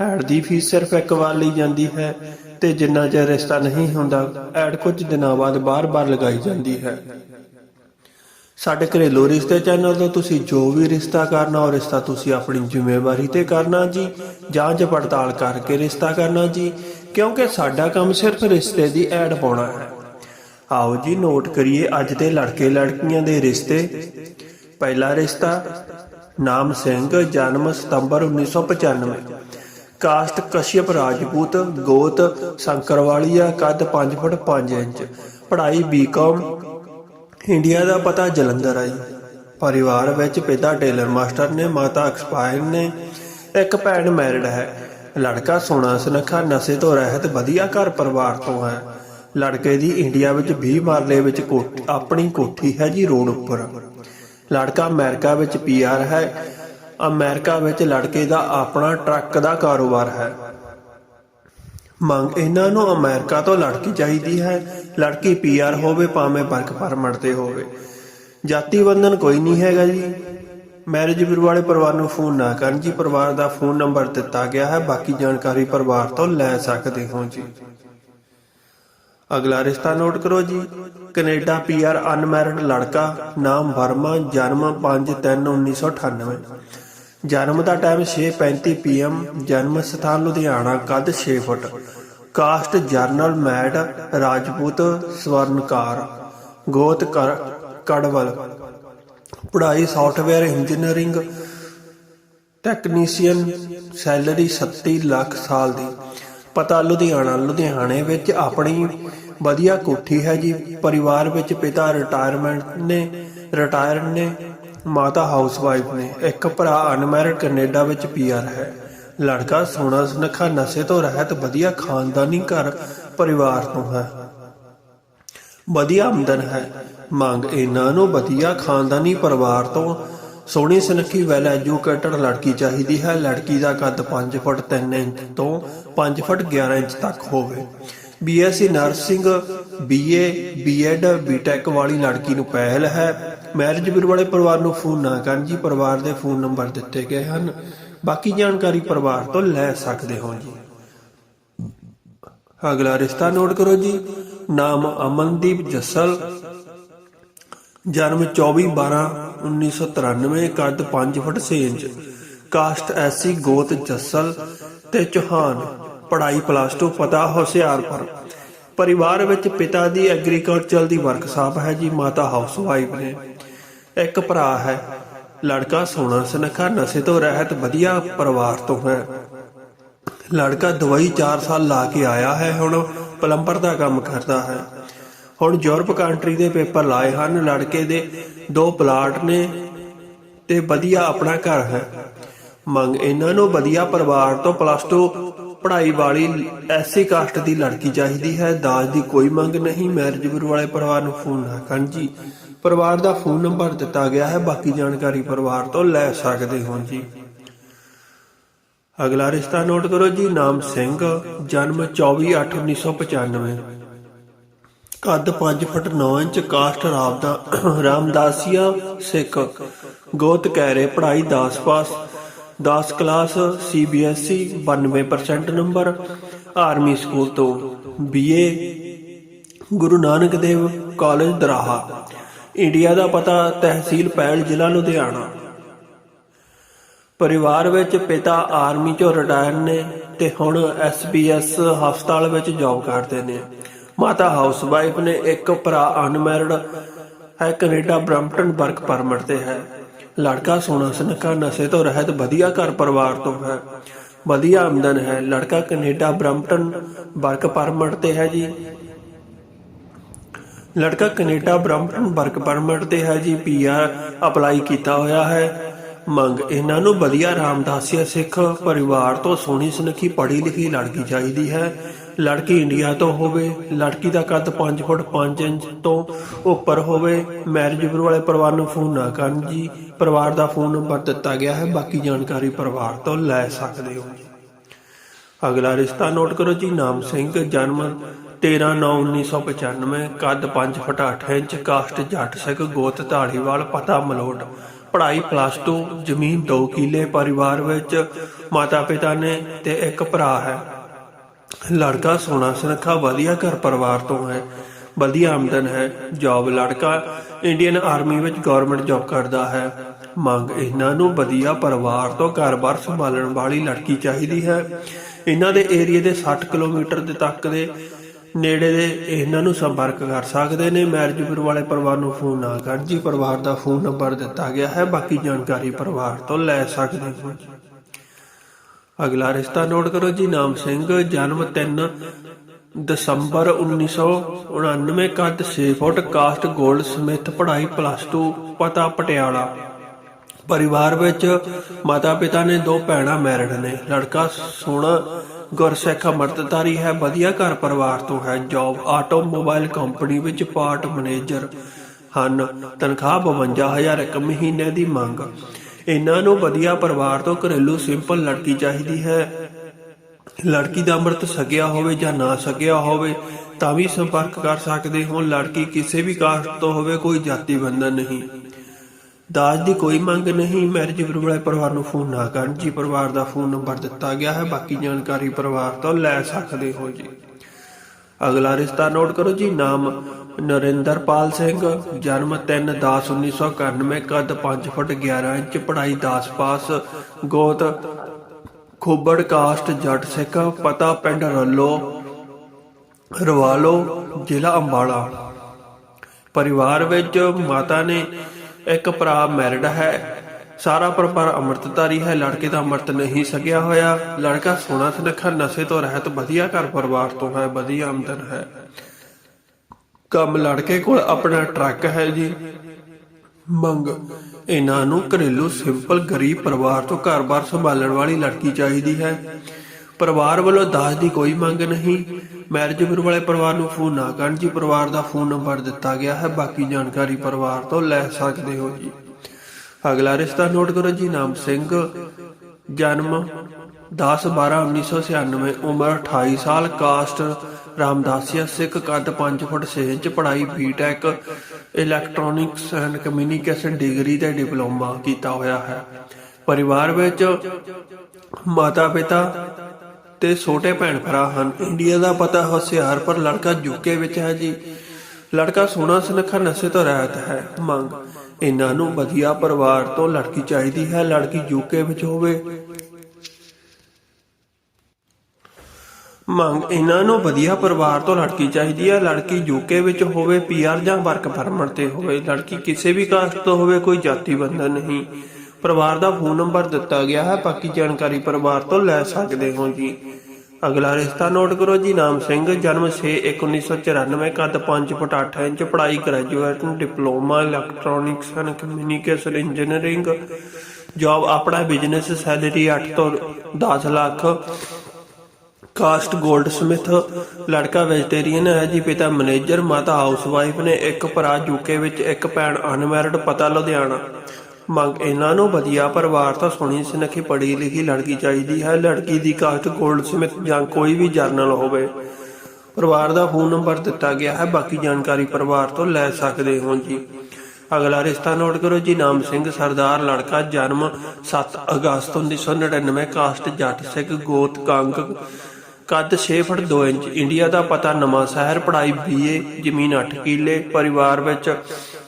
Add ਦੀ fees ਸਿਰਫ ਇੱਕ ਵਾਰ ਲਈ ਜਾਂਦੀ ਹੈ ਤੇ ਜਿੰਨਾ ਚਿਰ ਰਿਸ਼ਤਾ ਨਹੀਂ ਹੁੰਦਾ, ਐਡ ਕੁਝ ਦਿਨਾਂ ਬਾਅਦ ਬਾਰ-ਬਾਰ ਲਗਾਈ ਜਾਂਦੀ ਹੈ। ਸਾਡੇ ਘਰੇਲੂ ਰਿਸ਼ਤੇ ਚੈਨਲ ਤੋਂ ਤੁਸੀਂ ਜੋ ਵੀ ਰਿਸ਼ਤਾ ਕਰਨਾ, ਉਹ ਰਿਸ਼ਤਾ ਤੁਸੀਂ ਆਪਣੀ ਜ਼ਿੰਮੇਵਾਰੀ ਤੇ ਕਰਨਾ ਜੀ। ਜਾਂਚ ਪੜਤਾਲ ਕਰਕੇ ਰਿਸ਼ਤਾ ਕਰਨਾ ਜੀ, ਕਿਉਂਕਿ ਸਾਡਾ ਕੰਮ ਸਿਰਫ ਰਿਸ਼ਤੇ ਦੀ ਐਡ ਪਾਉਣਾ ਹੈ। ਆਓ ਜੀ, ਨੋਟ ਕਰੀਏ ਅੱਜ ਦੇ ਲੜਕੇ ਲੜਕੀਆਂ ਦੇ ਰਿਸ਼ਤੇ। ਪਹਿਲਾ ਰਿਸ਼ਤਾ, ਨਾਮ ਸਿੰਘ, ਜਨਮ ਸਤੰਬਰ 1995 ਕਾਸਟ ਕਸ਼ਯਪ ਰਾਜਪੂਤ, ਗੋਤ ਸ਼ੰਕਰਵਾਲੀਆ ਕੱਦ 5 ਫੁੱਟ 5 ਇੰਚ। ਪੜ੍ਹਾਈ ਬੀਕਾਮ, ਇੰਡੀਆ ਦਾ ਪਤਾ ਜਲੰਧਰ ਹੈ ਪਰਿਵਾਰ ਵਿੱਚ ਪਿਤਾ ਟੇਲਰ ਮਾਸਟਰ ਨੇ, ਮਾਤਾ ਐਕਸਪਾਇਰ ਨੇ, ਇੱਕ ਭੈਣ ਮੈਰਿਡ ਹੈ। ਲੜਕਾ ਸੋਨਾ ਸੁਨੱਖਾ, ਨਸ਼ੇ ਤੋਂ ਰਹਿਤ, ਵਧੀਆ ਘਰ ਪਰਿਵਾਰ ਤੋਂ ਹੈ। ਲੜਕੇ ਦੀ ਇੰਡੀਆ ਵਿੱਚ 20 ਮਰਲੇ ਵਿੱਚ ਕੋਠ- ਆਪਣੀ ਕੋਠੀ ਹੈ ਜੀ ਰੋਡ ਉੱਪਰ। ਲੜਕਾ ਅਮਰੀਕਾ ਵਿੱਚ ਪੀਆਰ ਹੈ। ਅਮਰੀਕਾ ਵਿੱਚ ਲੜਕੇ ਦਾ ਆਪਣਾ ਟਰੱਕ ਦਾ ਕਾਰੋਬਾਰ ਹੈ। ਮੰਗ ਇਹਨਾਂ ਨੂੰ ਅਮਰੀਕਾ ਤੋਂ ਲੜਕੀ ਚਾਹੀਦੀ ਹੈ। ਲੜਕੀ ਪੀਆਰ ਹੋਵੇ, ਭਾਵੇਂ ਵਰਕ ਪਰਮਿਟ ਤੇ ਹੋਵੇ। ਜਾਤੀ ਬੰਧਨ ਕੋਈ ਨਹੀਂ ਹੈਗਾ ਜੀ। ਮੈਰਿਜ ਬਿਊਰੋ ਵਾਲੇ ਪਰਿਵਾਰ ਨੂੰ ਫੋਨ ਨਾ ਕਰਨ ਜੀ। ਪਰਿਵਾਰ ਦਾ ਫੋਨ ਨੰਬਰ ਦਿੱਤਾ ਗਿਆ ਹੈ। ਬਾਕੀ ਜਾਣਕਾਰੀ ਪਰਿਵਾਰ ਤੋਂ ਲੈ ਸਕਦੇ ਹੋ ਜੀ। ਅਗਲਾ ਰਿਸ਼ਤਾ ਨੋਟ ਕਰੋ ਜੀ। ਕੈਨੇਡਾ ਪੀਆਰ ਅਨਮੈਰਿਡ ਲੜਕਾ, ਨਾਮ ਵਰਮਾ, ਜਨਮ 5/3/1998 ਜਨਮ ਦਾ ਟਾਈਮ 6:35 ਪੀਐਮ ਜਨਮ ਸਥਾਨ ਲੁਧਿਆਣਾ, ਕੱਦ 6 ਫੁੱਟ। ਕਾਸਟ ਜਰਨਲ ਮੈਡ ਰਾਜਪੂਤ, ਸਵਰਨਕਾਰ। ਗੋਤ ਕੜਵਲ। ਪੜ੍ਹਾਈ software engineering technician salary 37 lakh ਸਾਲ ਦੀ। ਪਤਾ ਲੁਧਿਆਣਾ, ਲੁਧਿਆਣੇ ਵਿੱਚ ਆਪਣੀ ਵਧੀਆ ਕੋਠੀ ਹੈ ਜੀ। ਪਰਿਵਾਰ ਵਿੱਚ ਪਿਤਾ ਰਿਟਾਇਰਮੈਂਟ ਨੇ ਰਿਟਾਇਰ ਨੇ ਮਾਤਾ ਹਾਊਸਵਾਈਫ ਨੇ ਇੱਕ ਭਰਾ ਅਨਮੈਰਿਡ ਕੈਨੇਡਾ ਵਿੱਚ ਪੀਆਰ ਹੈ। ਲੜਕਾ ਸੋਹਣਾ ਸੁਨੱਖਾ ਨਸ਼ੇ ਤੋਂ ਰਹਿਤ, ਵਧੀਆ ਖਾਨਦਾਨੀ ਘਰ ਪਰਿਵਾਰ ਤੋਂ ਹੈ। ਵਧੀਆ ਆਮਦਨ ਹੈ। ਮੰਗ ਇਹਨਾਂ ਨੂੰ ਵਧੀਆ ਖਾਨਦਾਨੀ ਪਰਿਵਾਰ ਤੋਂ। ਸੋਹਣੀ ਸੁਨੱਖੀ ਵੈਲ ਐਜੂਕੇਟਡ ਲੜਕੀ ਚਾਹੀਦੀ ਹੈ। ਲੜਕੀ ਦਾ ਕੱਦ 5 ਫੁੱਟ 3 ਇੰਚ ਤੋਂ 5 ਫੁੱਟ 11 ਇੰਚ ਤੱਕ ਹੋਵੇ। B Sc nursing B A B Ed B Tech ਵਾਲੀ ਲੜਕੀ ਨੂੰ ਪਹਿਲ ਹੈ। ਮੈਰਿਜ ਬਿਊਰੋ ਵਾਲੇ ਪਰਿਵਾਰ ਨੂੰ ਫੋਨ ਨਾ ਕਰਨ ਜੀ, ਪਰਿਵਾਰ ਦੇ ਫੋਨ ਨੰਬਰ ਦਿੱਤੇ ਗਏ ਹਨ। ਬਾਕੀ ਜਾਣਕਾਰੀ ਪਰਿਵਾਰ ਤੋਂ ਲੈ ਸਕਦੇ ਹੋ ਜੀ। ਅਗਲਾ ਰਿਸ਼ਤਾ ਨੋਟ ਕਰੋ ਜੀ। ਨਾਮ ਅਮਨਦੀਪ ਜੱਸਲ। ਜਨਮ 24/12/1993 ਕੱਦ 5 ਫੁੱਟ 6 ਇੰਚ। ਕਾਸਟ ਐਸੀ ਗੋਤ ਜੱਸਲ ਤੇ ਚੌਹਾਨ। ਪੜ੍ਹਾਈ ਪਲੱਸ 2 ਪਤਾ ਹੁਸ਼ਿਆਰਪੁਰ। ਪਰਿਵਾਰ ਵਿੱਚ ਪਿਤਾ ਦੀ ਐਗਰੀਕਲਚਰ ਦੀ ਵਰਕਸ਼ਾਪ ਹੈ ਜੀ, ਮਾਤਾ ਹਾਊਸਵਾਈਫ ਨੇ। ਇੱਕ ਭਰਾ ਹੈ। ਲੜਕਾ ਸੋਹਣਾ ਸੁਨੱਖਾ, ਨਸ਼ੇ ਤੋਂ ਰਹਿਤ, ਵਧੀਆ ਪਰਿਵਾਰ ਤੋਂ ਹੈ। ਲੜਕਾ ਦੁਬਈ 4 ਸਾਲ ਲਾ ਕੇ ਆਇਆ ਹੈ, ਹੁਣ ਪਲੰਬਰ ਦਾ ਕੰਮ ਕਰਦਾ ਹੈ। ਹੁਣ ਯੂਰਪ ਕੰਟਰੀ ਦੇ ਪੇਪਰ ਲਾਏ ਹਨ। ਲੜਕੇ ਦੇ ਦੋ ਪਲਾਟ ਨੇ ਤੇ ਵਧੀਆ ਆਪਣਾ ਘਰ ਹੈ। ਮੰਗ ਇਹਨਾਂ ਨੂੰ ਵਧੀਆ ਪਰਿਵਾਰ ਤੋਂ ਪਲੱਸ 2 ਪੜ੍ਹਾਈ ਵਾਲੀ ਐਸੀ ਕਾਸਟ ਦੀ ਲੜਕੀ ਚਾਹੀਦੀ ਹੈ। ਦਾਜ ਦੀ ਕੋਈ ਮੰਗ ਨਹੀਂ। ਮੈਰਿਜ ਵਾਲੇ ਪਰਿਵਾਰ ਨੂੰ ਫੋਨ ਨਾ ਕਰਨ ਜੀ। ਪਰਿਵਾਰ ਦਾ ਫੋਨ ਨੰਬਰ ਦਿੱਤਾ ਗਿਆ ਹੈ। ਬਾਕੀ ਜਾਣਕਾਰੀ ਪਰਿਵਾਰ ਤੋਂ ਲੈ ਸਕਦੇ ਹੋ ਜੀ। ਅਗਲਾ ਰਿਸ਼ਤਾ ਨੋਟ ਕਰੋ ਜੀ। ਨਾਮ ਸਿੰਘ, ਜਨਮ 24/8/1995 ਕੱਦ 5 ਫੁੱਟ 9 ਇੰਚ ਕਾਸਟ ਰਾਮਦਾ ਰਾਮਦਾਸੀਆ ਸਿੱਖ। ਗੋਤ ਕਹਿਰੇ ਪੜ੍ਹਾਈ 10 pass. 10 class CBSE 92% number army school ਤੋਂ B A Guru Nanak Dev college Doraha. India ਦਾ ਪਤਾ ਤਹਿਸੀਲ ਪੈਲ ਜ਼ਿਲ੍ਹਾ ਲੁਧਿਆਣਾ। ਪਰਿਵਾਰ ਵਿੱਚ ਪਿਤਾ ਆਰਮੀ ਚੋਂ ਰਿਟਾਇਰ ਨੇ ਤੇ ਹੁਣ ਐਸਬੀਐਸ ਹਸਪਤਾਲ ਵਿੱਚ ਜੌਬ ਕਰਦੇ ਨੇ। ਮਾਤਾ ਹਾਊਸਵਾਈਫ ਨੇ ਇੱਕ ਭਰਾ ਅਨਮੈਰਿਡ, ਹੈ ਕੈਨੇਡਾ ਬ੍ਰੈਂਪਟਨ ਵਰਕ ਪਰਮਿਟ ਤੇ ਹੈ। ਲੜਕਾ ਸੋਹਣਾ ਸਨਕਾ ਨਸ਼ੇ ਤੋਂ ਰਹਿਤ, ਵਧੀਆ ਘਰ ਪਰਿਵਾਰ ਤੋਂ ਹੈ। ਵਧੀਆ ਆਮਦਨ ਹੈ। ਲੜਕਾ ਕੈਨੇਡਾ ਬ੍ਰੈਂਪਟਨ ਵਰਕ ਪਰਮਿਟ ਤੇ ਹੈ ਜੀ। ਲੜਕਾ ਕੈਨੇਡਾ ਬ੍ਰੈਂਪਟਨ ਵਰਕ ਪਰਮਿਟ ਤੇ ਹੈ ਜੀ ਪੀਆਰ ਅਪਲਾਈ ਕੀਤਾ ਹੋਇਆ ਹੈ। ਮੰਗ ਇਹਨਾਂ ਨੂੰ ਵਧੀਆ ਰਾਮਦਾਸੀਆ ਸਿੱਖ ਪਰਿਵਾਰ ਤੋਂ ਸੋਹਣੀ ਸੁਨੱਖੀ ਪੜ੍ਹੀ ਲਿਖੀ ਲੜਕੀ ਚਾਹੀਦੀ ਹੈ। ਲੜਕੀ ਇੰਡੀਆ ਤੋਂ ਹੋਵੇ, ਲੜਕੀ ਦਾ ਕੱਦ 5 ਫੁੱਟ 5 ਇੰਚ ਤੋਂ ਉੱਪਰ ਹੋਵੇ ਮੈਰਿਜ ਵਾਲੇ ਪਰਿਵਾਰ ਨੂੰ ਫੋਨ ਨਾ ਕਰਨ ਜੀ। ਪਰਿਵਾਰ ਦਾ ਫੋਨ ਨੰਬਰ ਦਿੱਤਾ ਗਿਆ ਹੈ, ਬਾਕੀ ਜਾਣਕਾਰੀ ਪਰਿਵਾਰ ਤੋਂ ਲੈ ਸਕਦੇ ਹੋ ਅਗਲਾ ਰਿਸ਼ਤਾ ਨੋਟ ਕਰੋ ਜੀ, ਨਾਮ ਸਿੰਘ, ਜਨਮ 13/9/1995 ਕੱਦ 5 foot 8 inch, caste Jat Sikh ਗੋਤ ਢਾਲੀਵਾਲ ਪਤਾ ਮਲੋਟ। ਪੜ੍ਹਾਈ ਪਲੱਸ 2 ਜ਼ਮੀਨ 2 ਕਿੱਲੇ, ਪਰਿਵਾਰ ਵਿੱਚ ਮਾਤਾ ਪਿਤਾ ਨੇ ਤੇ ਇੱਕ ਭਰਾ ਹੈ। ਲੜਕਾ ਸੋਹਣਾ ਸੁਨੱਖਾ, ਵਧੀਆ ਘਰ ਪਰਿਵਾਰ ਤੋਂ ਹੈ। ਵਧੀਆ ਆਮਦਨ ਹੈ। ਜੌਬ ਲੜਕਾ ਇੰਡੀਅਨ ਆਰਮੀ ਵਿੱਚ ਗਵਰਨਮੈਂਟ ਜੌਬ ਕਰਦਾ ਹੈ। ਮੰਗ, ਇਹਨਾਂ ਨੂੰ ਵਧੀਆ ਪਰਿਵਾਰ ਤੋਂ ਘਰ-ਬਾਰ ਸੰਭਾਲਣ ਵਾਲੀ ਲੜਕੀ ਚਾਹੀਦੀ ਹੈ। ਇਹਨਾਂ ਦੇ ਏਰੀਆ ਦੇ 60 ਕਿਲੋਮੀਟਰ ਦੇ ਤੱਕ ਦੇ ਨੇੜੇ ਦੇ ਇਹਨਾਂ ਨੂੰ ਸੰਪਰਕ ਕਰ ਸਕਦੇ ਨੇ। ਮੈਰਿਜ ਵਾਲੇ ਪਰਿਵਾਰ ਨੂੰ ਫੋਨ ਨਾ ਕਰ। ਜੀ ਪਰਿਵਾਰ ਦਾ ਫੋਨ ਨੰਬਰ ਦਿੱਤਾ ਗਿਆ ਹੈ। ਬਾਕੀ ਜਾਣਕਾਰੀ ਪਰਿਵਾਰ ਤੋਂ ਲੈ ਸਕਦੇ ਹੋ। ਅਗਲਾ ਰਿਸ਼ਤਾ ਨੋਟ ਕਰੋ ਜੀ। ਨਾਮ ਸਿੰਘ, ਜਨਮ 3 ਦਸੰਬਰ 1999 ਕੱਦ 6 ਫੁੱਟ, ਕਾਸਟ ਗੋਲਡ ਸਮਿਥ, ਪੜ੍ਹਾਈ ਪਲੱਸ 2 ਪਤਾ ਪਟਿਆਲਾ। ਪਰਿਵਾਰ ਵਿੱਚ ਮਾਤਾ ਪਿਤਾ ਨੇ ਦੋ ਭੈਣਾਂ ਮੈਰਿਡ ਨੇ। ਲੜਕਾ ਸੋਹਣਾ ਗੁਰਸਿੱਖ ਅੰਮ੍ਰਿਤਧਾਰੀ ਹੈ, ਵਧੀਆ ਘਰ ਪਰਿਵਾਰ ਤੋਂ ਹੈ ਜੌਬ ਆਟੋਮੋਬਾਈਲ ਕੰਪਨੀ ਵਿੱਚ ਪਾਰਟ ਮੈਨੇਜਰ ਹਨ। ਤਨਖਾਹ 52000 ਇੱਕ ਮਹੀਨੇ ਦੀ ਮੰਗ। ਇਹਨਾਂ ਨੂੰ ਵਧੀਆ ਪਰਿਵਾਰ ਤੋਂ ਘਰੇਲੂ ਸਿੰਪਲ ਲੜਕੀ ਚਾਹੀਦੀ ਹੈ। ਲੜਕੀ ਦਾ ਅੰਮ੍ਰਿਤ ਸਕਿਆ ਹੋਵੇ ਜਾਂ ਨਾ ਸਕਿਆ ਹੋਵੇ, ਤਾਂ ਵੀ ਸੰਪਰਕ ਕਰ ਸਕਦੇ ਹੋ ਲੜਕੀ ਕਿਸੇ ਵੀ ਕਾਸਟ ਤੋਂ ਹੋਵੇ, ਕੋਈ ਜਾਤੀ ਬੰਧਨ ਨਹੀਂ। ਦਾਜ ਦੀ ਕੋਈ ਮੰਗ ਨਹੀਂ। ਮੈਰਿਜ ਬਿਊਰੋ ਵਾਲੇ ਪਰਿਵਾਰ ਨੂੰ ਫੋਨ ਨਾ ਕਰਨ। ਜੀ ਪਰਿਵਾਰ ਦਾ ਫੋਨ ਨੰਬਰ ਦਿੱਤਾ ਗਿਆ ਹੈ। ਬਾਕੀ ਜਾਣਕਾਰੀ ਪਰਿਵਾਰ ਤੋਂ ਲੈ ਸਕਦੇ ਹੋ ਜੀ। ਅਗਲਾ ਰਿਸ਼ਤਾ ਨੋਟ ਕਰੋ ਜੀ। ਨਾਮ ਨਰਿੰਦਰਪਾਲ ਸਿੰਘ। ਜਨਮ 3 10 1991 ਕੱਦ 5 ਫੁੱਟ 11 ਇੰਚ। ਪੜ੍ਹਾਈ 10 ਪਾਸ। ਗੋਤ ਖੋਬੜ ਕਾਸਟ ਜੱਟ ਸਿੱਖ। ਪਤਾ ਪਿੰਡ ਰੱਲੋ, ਰਵਾਲੋ, ਜ਼ਿਲ੍ਹਾ ਅੰਬਾਲਾ। ਪਰਿਵਾਰ ਵਿੱਚ ਮਾਤਾ ਨੇ ਇੱਕ ਭਰਾ ਮੈਰਿਡ ਹੈ। ਸਾਰਾ ਪਰਿਵਾਰ ਅੰਮ੍ਰਿਤਧਾਰੀ ਹੈ। ਲੜਕੇ ਦਾ ਅੰਮ੍ਰਿਤ ਨਹੀਂ ਸਕਿਆ ਹੋਇਆ। ਲੜਕਾ ਸੋਹਣਾ ਸੁਨੱਖਾ ਨਸ਼ੇ ਤੋਂ ਰਹਿਤ ਵਧੀਆ ਘਰ ਪਰਿਵਾਰ ਤੋਂ ਹੈ। ਵਧੀਆ ਆਮਦਨ ਹੈ। ਕੰਮ ਲੜਕੇ ਕੋਲ ਆਪਣਾ ਟਰੱਕ ਹੈ ਜੀ। ਮੰਗ, ਇਹਨਾਂ ਨੂੰ ਘਰੇਲੂ ਸਿੰਪਲ ਗਰੀਬ ਪਰਿਵਾਰ ਤੋਂ ਘਰ-ਬਾਰ ਸੰਭਾਲਣ ਵਾਲੀ ਲੜਕੀ ਚਾਹੀਦੀ ਹੈ। ਪਰਿਵਾਰ ਵੱਲੋਂ ਦਾਜ ਦੀ ਕੋਈ ਮੰਗ ਨਹੀਂ। ਮੈਰਿਜ ਬਿਊਰੋ ਵਾਲੇ ਪਰਿਵਾਰ ਨੂੰ ਫੋਨ ਨਾ ਕਰਨ ਜੀ, ਪਰਿਵਾਰ ਦਾ ਫੋਨ ਨੰਬਰ ਦਿੱਤਾ ਗਿਆ ਹੈ, ਬਾਕੀ ਜਾਣਕਾਰੀ ਪਰਿਵਾਰ ਤੋਂ ਲੈ ਸਕਦੇ ਹੋ ਜੀ। ਅਗਲਾ ਰਿਸ਼ਤਾ ਨੋਟ ਕਰੋ ਜੀ, ਨਾਮ ਸਿੰਘ, ਜਨਮ 10 12 1996 ਉਮਰ 28 ਸਾਲ, ਕਾਸਟ ਰਾਮਦਾਸੀਆ, ਸਿੱਖ ਕੱਦ 5 ਫੁੱਟ 6 ਇੰਚ, ਪੜ੍ਹਾਈ B Tech electronics and communication degree ਤੇ ਡਿਪਲੋਮਾ ਕੀਤਾ ਹੋਇਆ ਹੈ। ਪਰਿਵਾਰ ਵਿੱਚ ਮਾਤਾ ਪਿਤਾ ਤੇ ਛੋਟੇ ਭੈਣ ਭਰਾ ਹਨ। ਇੰਡੀਆ ਦਾ ਪਤਾ ਹੁਸ਼ਿਆਰਪੁਰ ਲੜਕਾ ਯੂਕੇ ਵਿੱਚ ਹੈ ਜੀ। ਲੜਕਾ ਸੋਹਣਾ ਸੁਨੱਖਾ ਨਸ਼ੇ ਤੋਂ ਰਹਿਤ ਹੈ। ਮੰਗ, ਇਹਨਾਂ ਨੂੰ ਵਧੀਆ ਪਰਿਵਾਰ ਤੋਂ ਲੜਕੀ ਚਾਹੀਦੀ ਹੈ। ਲੜਕੀ ਯੂਕੇ ਵਿੱਚ ਹੋਵੇ। ਮੰਗ, ਇਹਨਾਂ ਨੂੰ ਵਧੀਆ ਪਰਿਵਾਰ ਤੋਂ ਲੜਕੀ ਚਾਹੀਦੀ ਹੈ। ਲੜਕੀ ਯੂਕੇ ਵਿੱਚ ਹੋਵੇ ਪੀਆਰ ਜਾਂ ਵਰਕ ਪਰਮਿਟ ਤੇ ਹੋਵੇ। ਲੜਕੀ ਕਿਸੇ ਵੀ ਕਾਸਟ ਤੋਂ ਹੋਵੇ, ਕੋਈ ਜਾਤੀ ਬੰਧਨ ਨਹੀਂ। ਪਰਿਵਾਰ ਦਾ ਫੋਨ ਨੰਬਰ ਦਿੱਤਾ ਗਿਆ ਹੈ। ਬਾਕੀ ਜਾਣਕਾਰੀ ਪਰਿਵਾਰ ਤੋਂ ਲੈ ਸਕਦੇ ਹੋ ਜੀ। ਅਗਲਾ ਰਿਸ਼ਤਾ ਨੋਟ ਕਰੋ ਜੀ, ਨਾਮ ਸਿੰਘ, ਜਨਮ 6 1994 ਕੱਦ 5 ਫੁੱਟ 8 ਇੰਚ, ਪੜ੍ਹਾਈ graduate, diploma electronics and communication engineering, job ਆਪਣਾ ਬਿਜ਼ਨਸ ਸੈਲਰੀ 8 ਤੋਂ 10 ਲੱਖ, ਕਾਸਟ ਗੋਲਡ ਸਮਿਥ ਲੜਕਾ ਵੈਜੀਟੇਰੀਅਨ ਹੈ ਜੀ, ਪਿਤਾ ਮੈਨੇਜਰ, ਮਾਤਾ ਹਾਊਸਵਾਈਫ ਨੇ, ਇੱਕ ਭਰਾ ਯੂਕੇ ਵਿੱਚ, ਇੱਕ ਭੈਣ ਅਨਮੈਰਿਡ, ਪਤਾ ਲੁਧਿਆਣਾ। ਮੰਗ ਇਹਨਾਂ ਨੂੰ ਵਧੀਆ ਪਰਿਵਾਰ ਤੋਂ ਸੋਹਣੀ ਸੁਨੱਖੀ ਪੜ੍ਹੀ ਲਿਖੀ ਲੜਕੀ ਚਾਹੀਦੀ ਹੈ, ਲੜਕੀ ਦੀ ਕਾਸਟ 골ਡ ਸਮਿਥ ਜਾਂ ਕੋਈ ਵੀ ਜਰਨਲ ਹੋਵੇ। ਪਰਿਵਾਰ ਦਾ ਫੋਨ ਨੰਬਰ ਦਿੱਤਾ ਗਿਆ ਹੈ, ਬਾਕੀ ਜਾਣਕਾਰੀ ਪਰਿਵਾਰ ਤੋਂ ਲੈ ਸਕਦੇ ਹੋ ਜੀ। ਅਗਲਾ ਰਿਸ਼ਤਾ ਨੋਟ ਕਰੋ ਜੀ, ਨਾਮ ਸਿੰਘ, ਸਰਦਾਰ, ਲੜਕਾ, ਜਨਮ 7 ਅਗਸਤ 1999 ਕਾਸਟ ਜੱਟ ਸਿੱਖ, ਗੋਤ ਕੰਗ, ਕੱਦ 6 ਫੁੱਟ 2 ਇੰਚ, ਇੰਡੀਆ ਦਾ ਪਤਾ ਨਵਾਂ ਸ਼ਹਿਰ, ਪੜ੍ਹਾਈ ਬੀਏ ਜ਼ਮੀਨ 8 ਕਿੱਲੇ, ਪਰਿਵਾਰ ਵਿੱਚ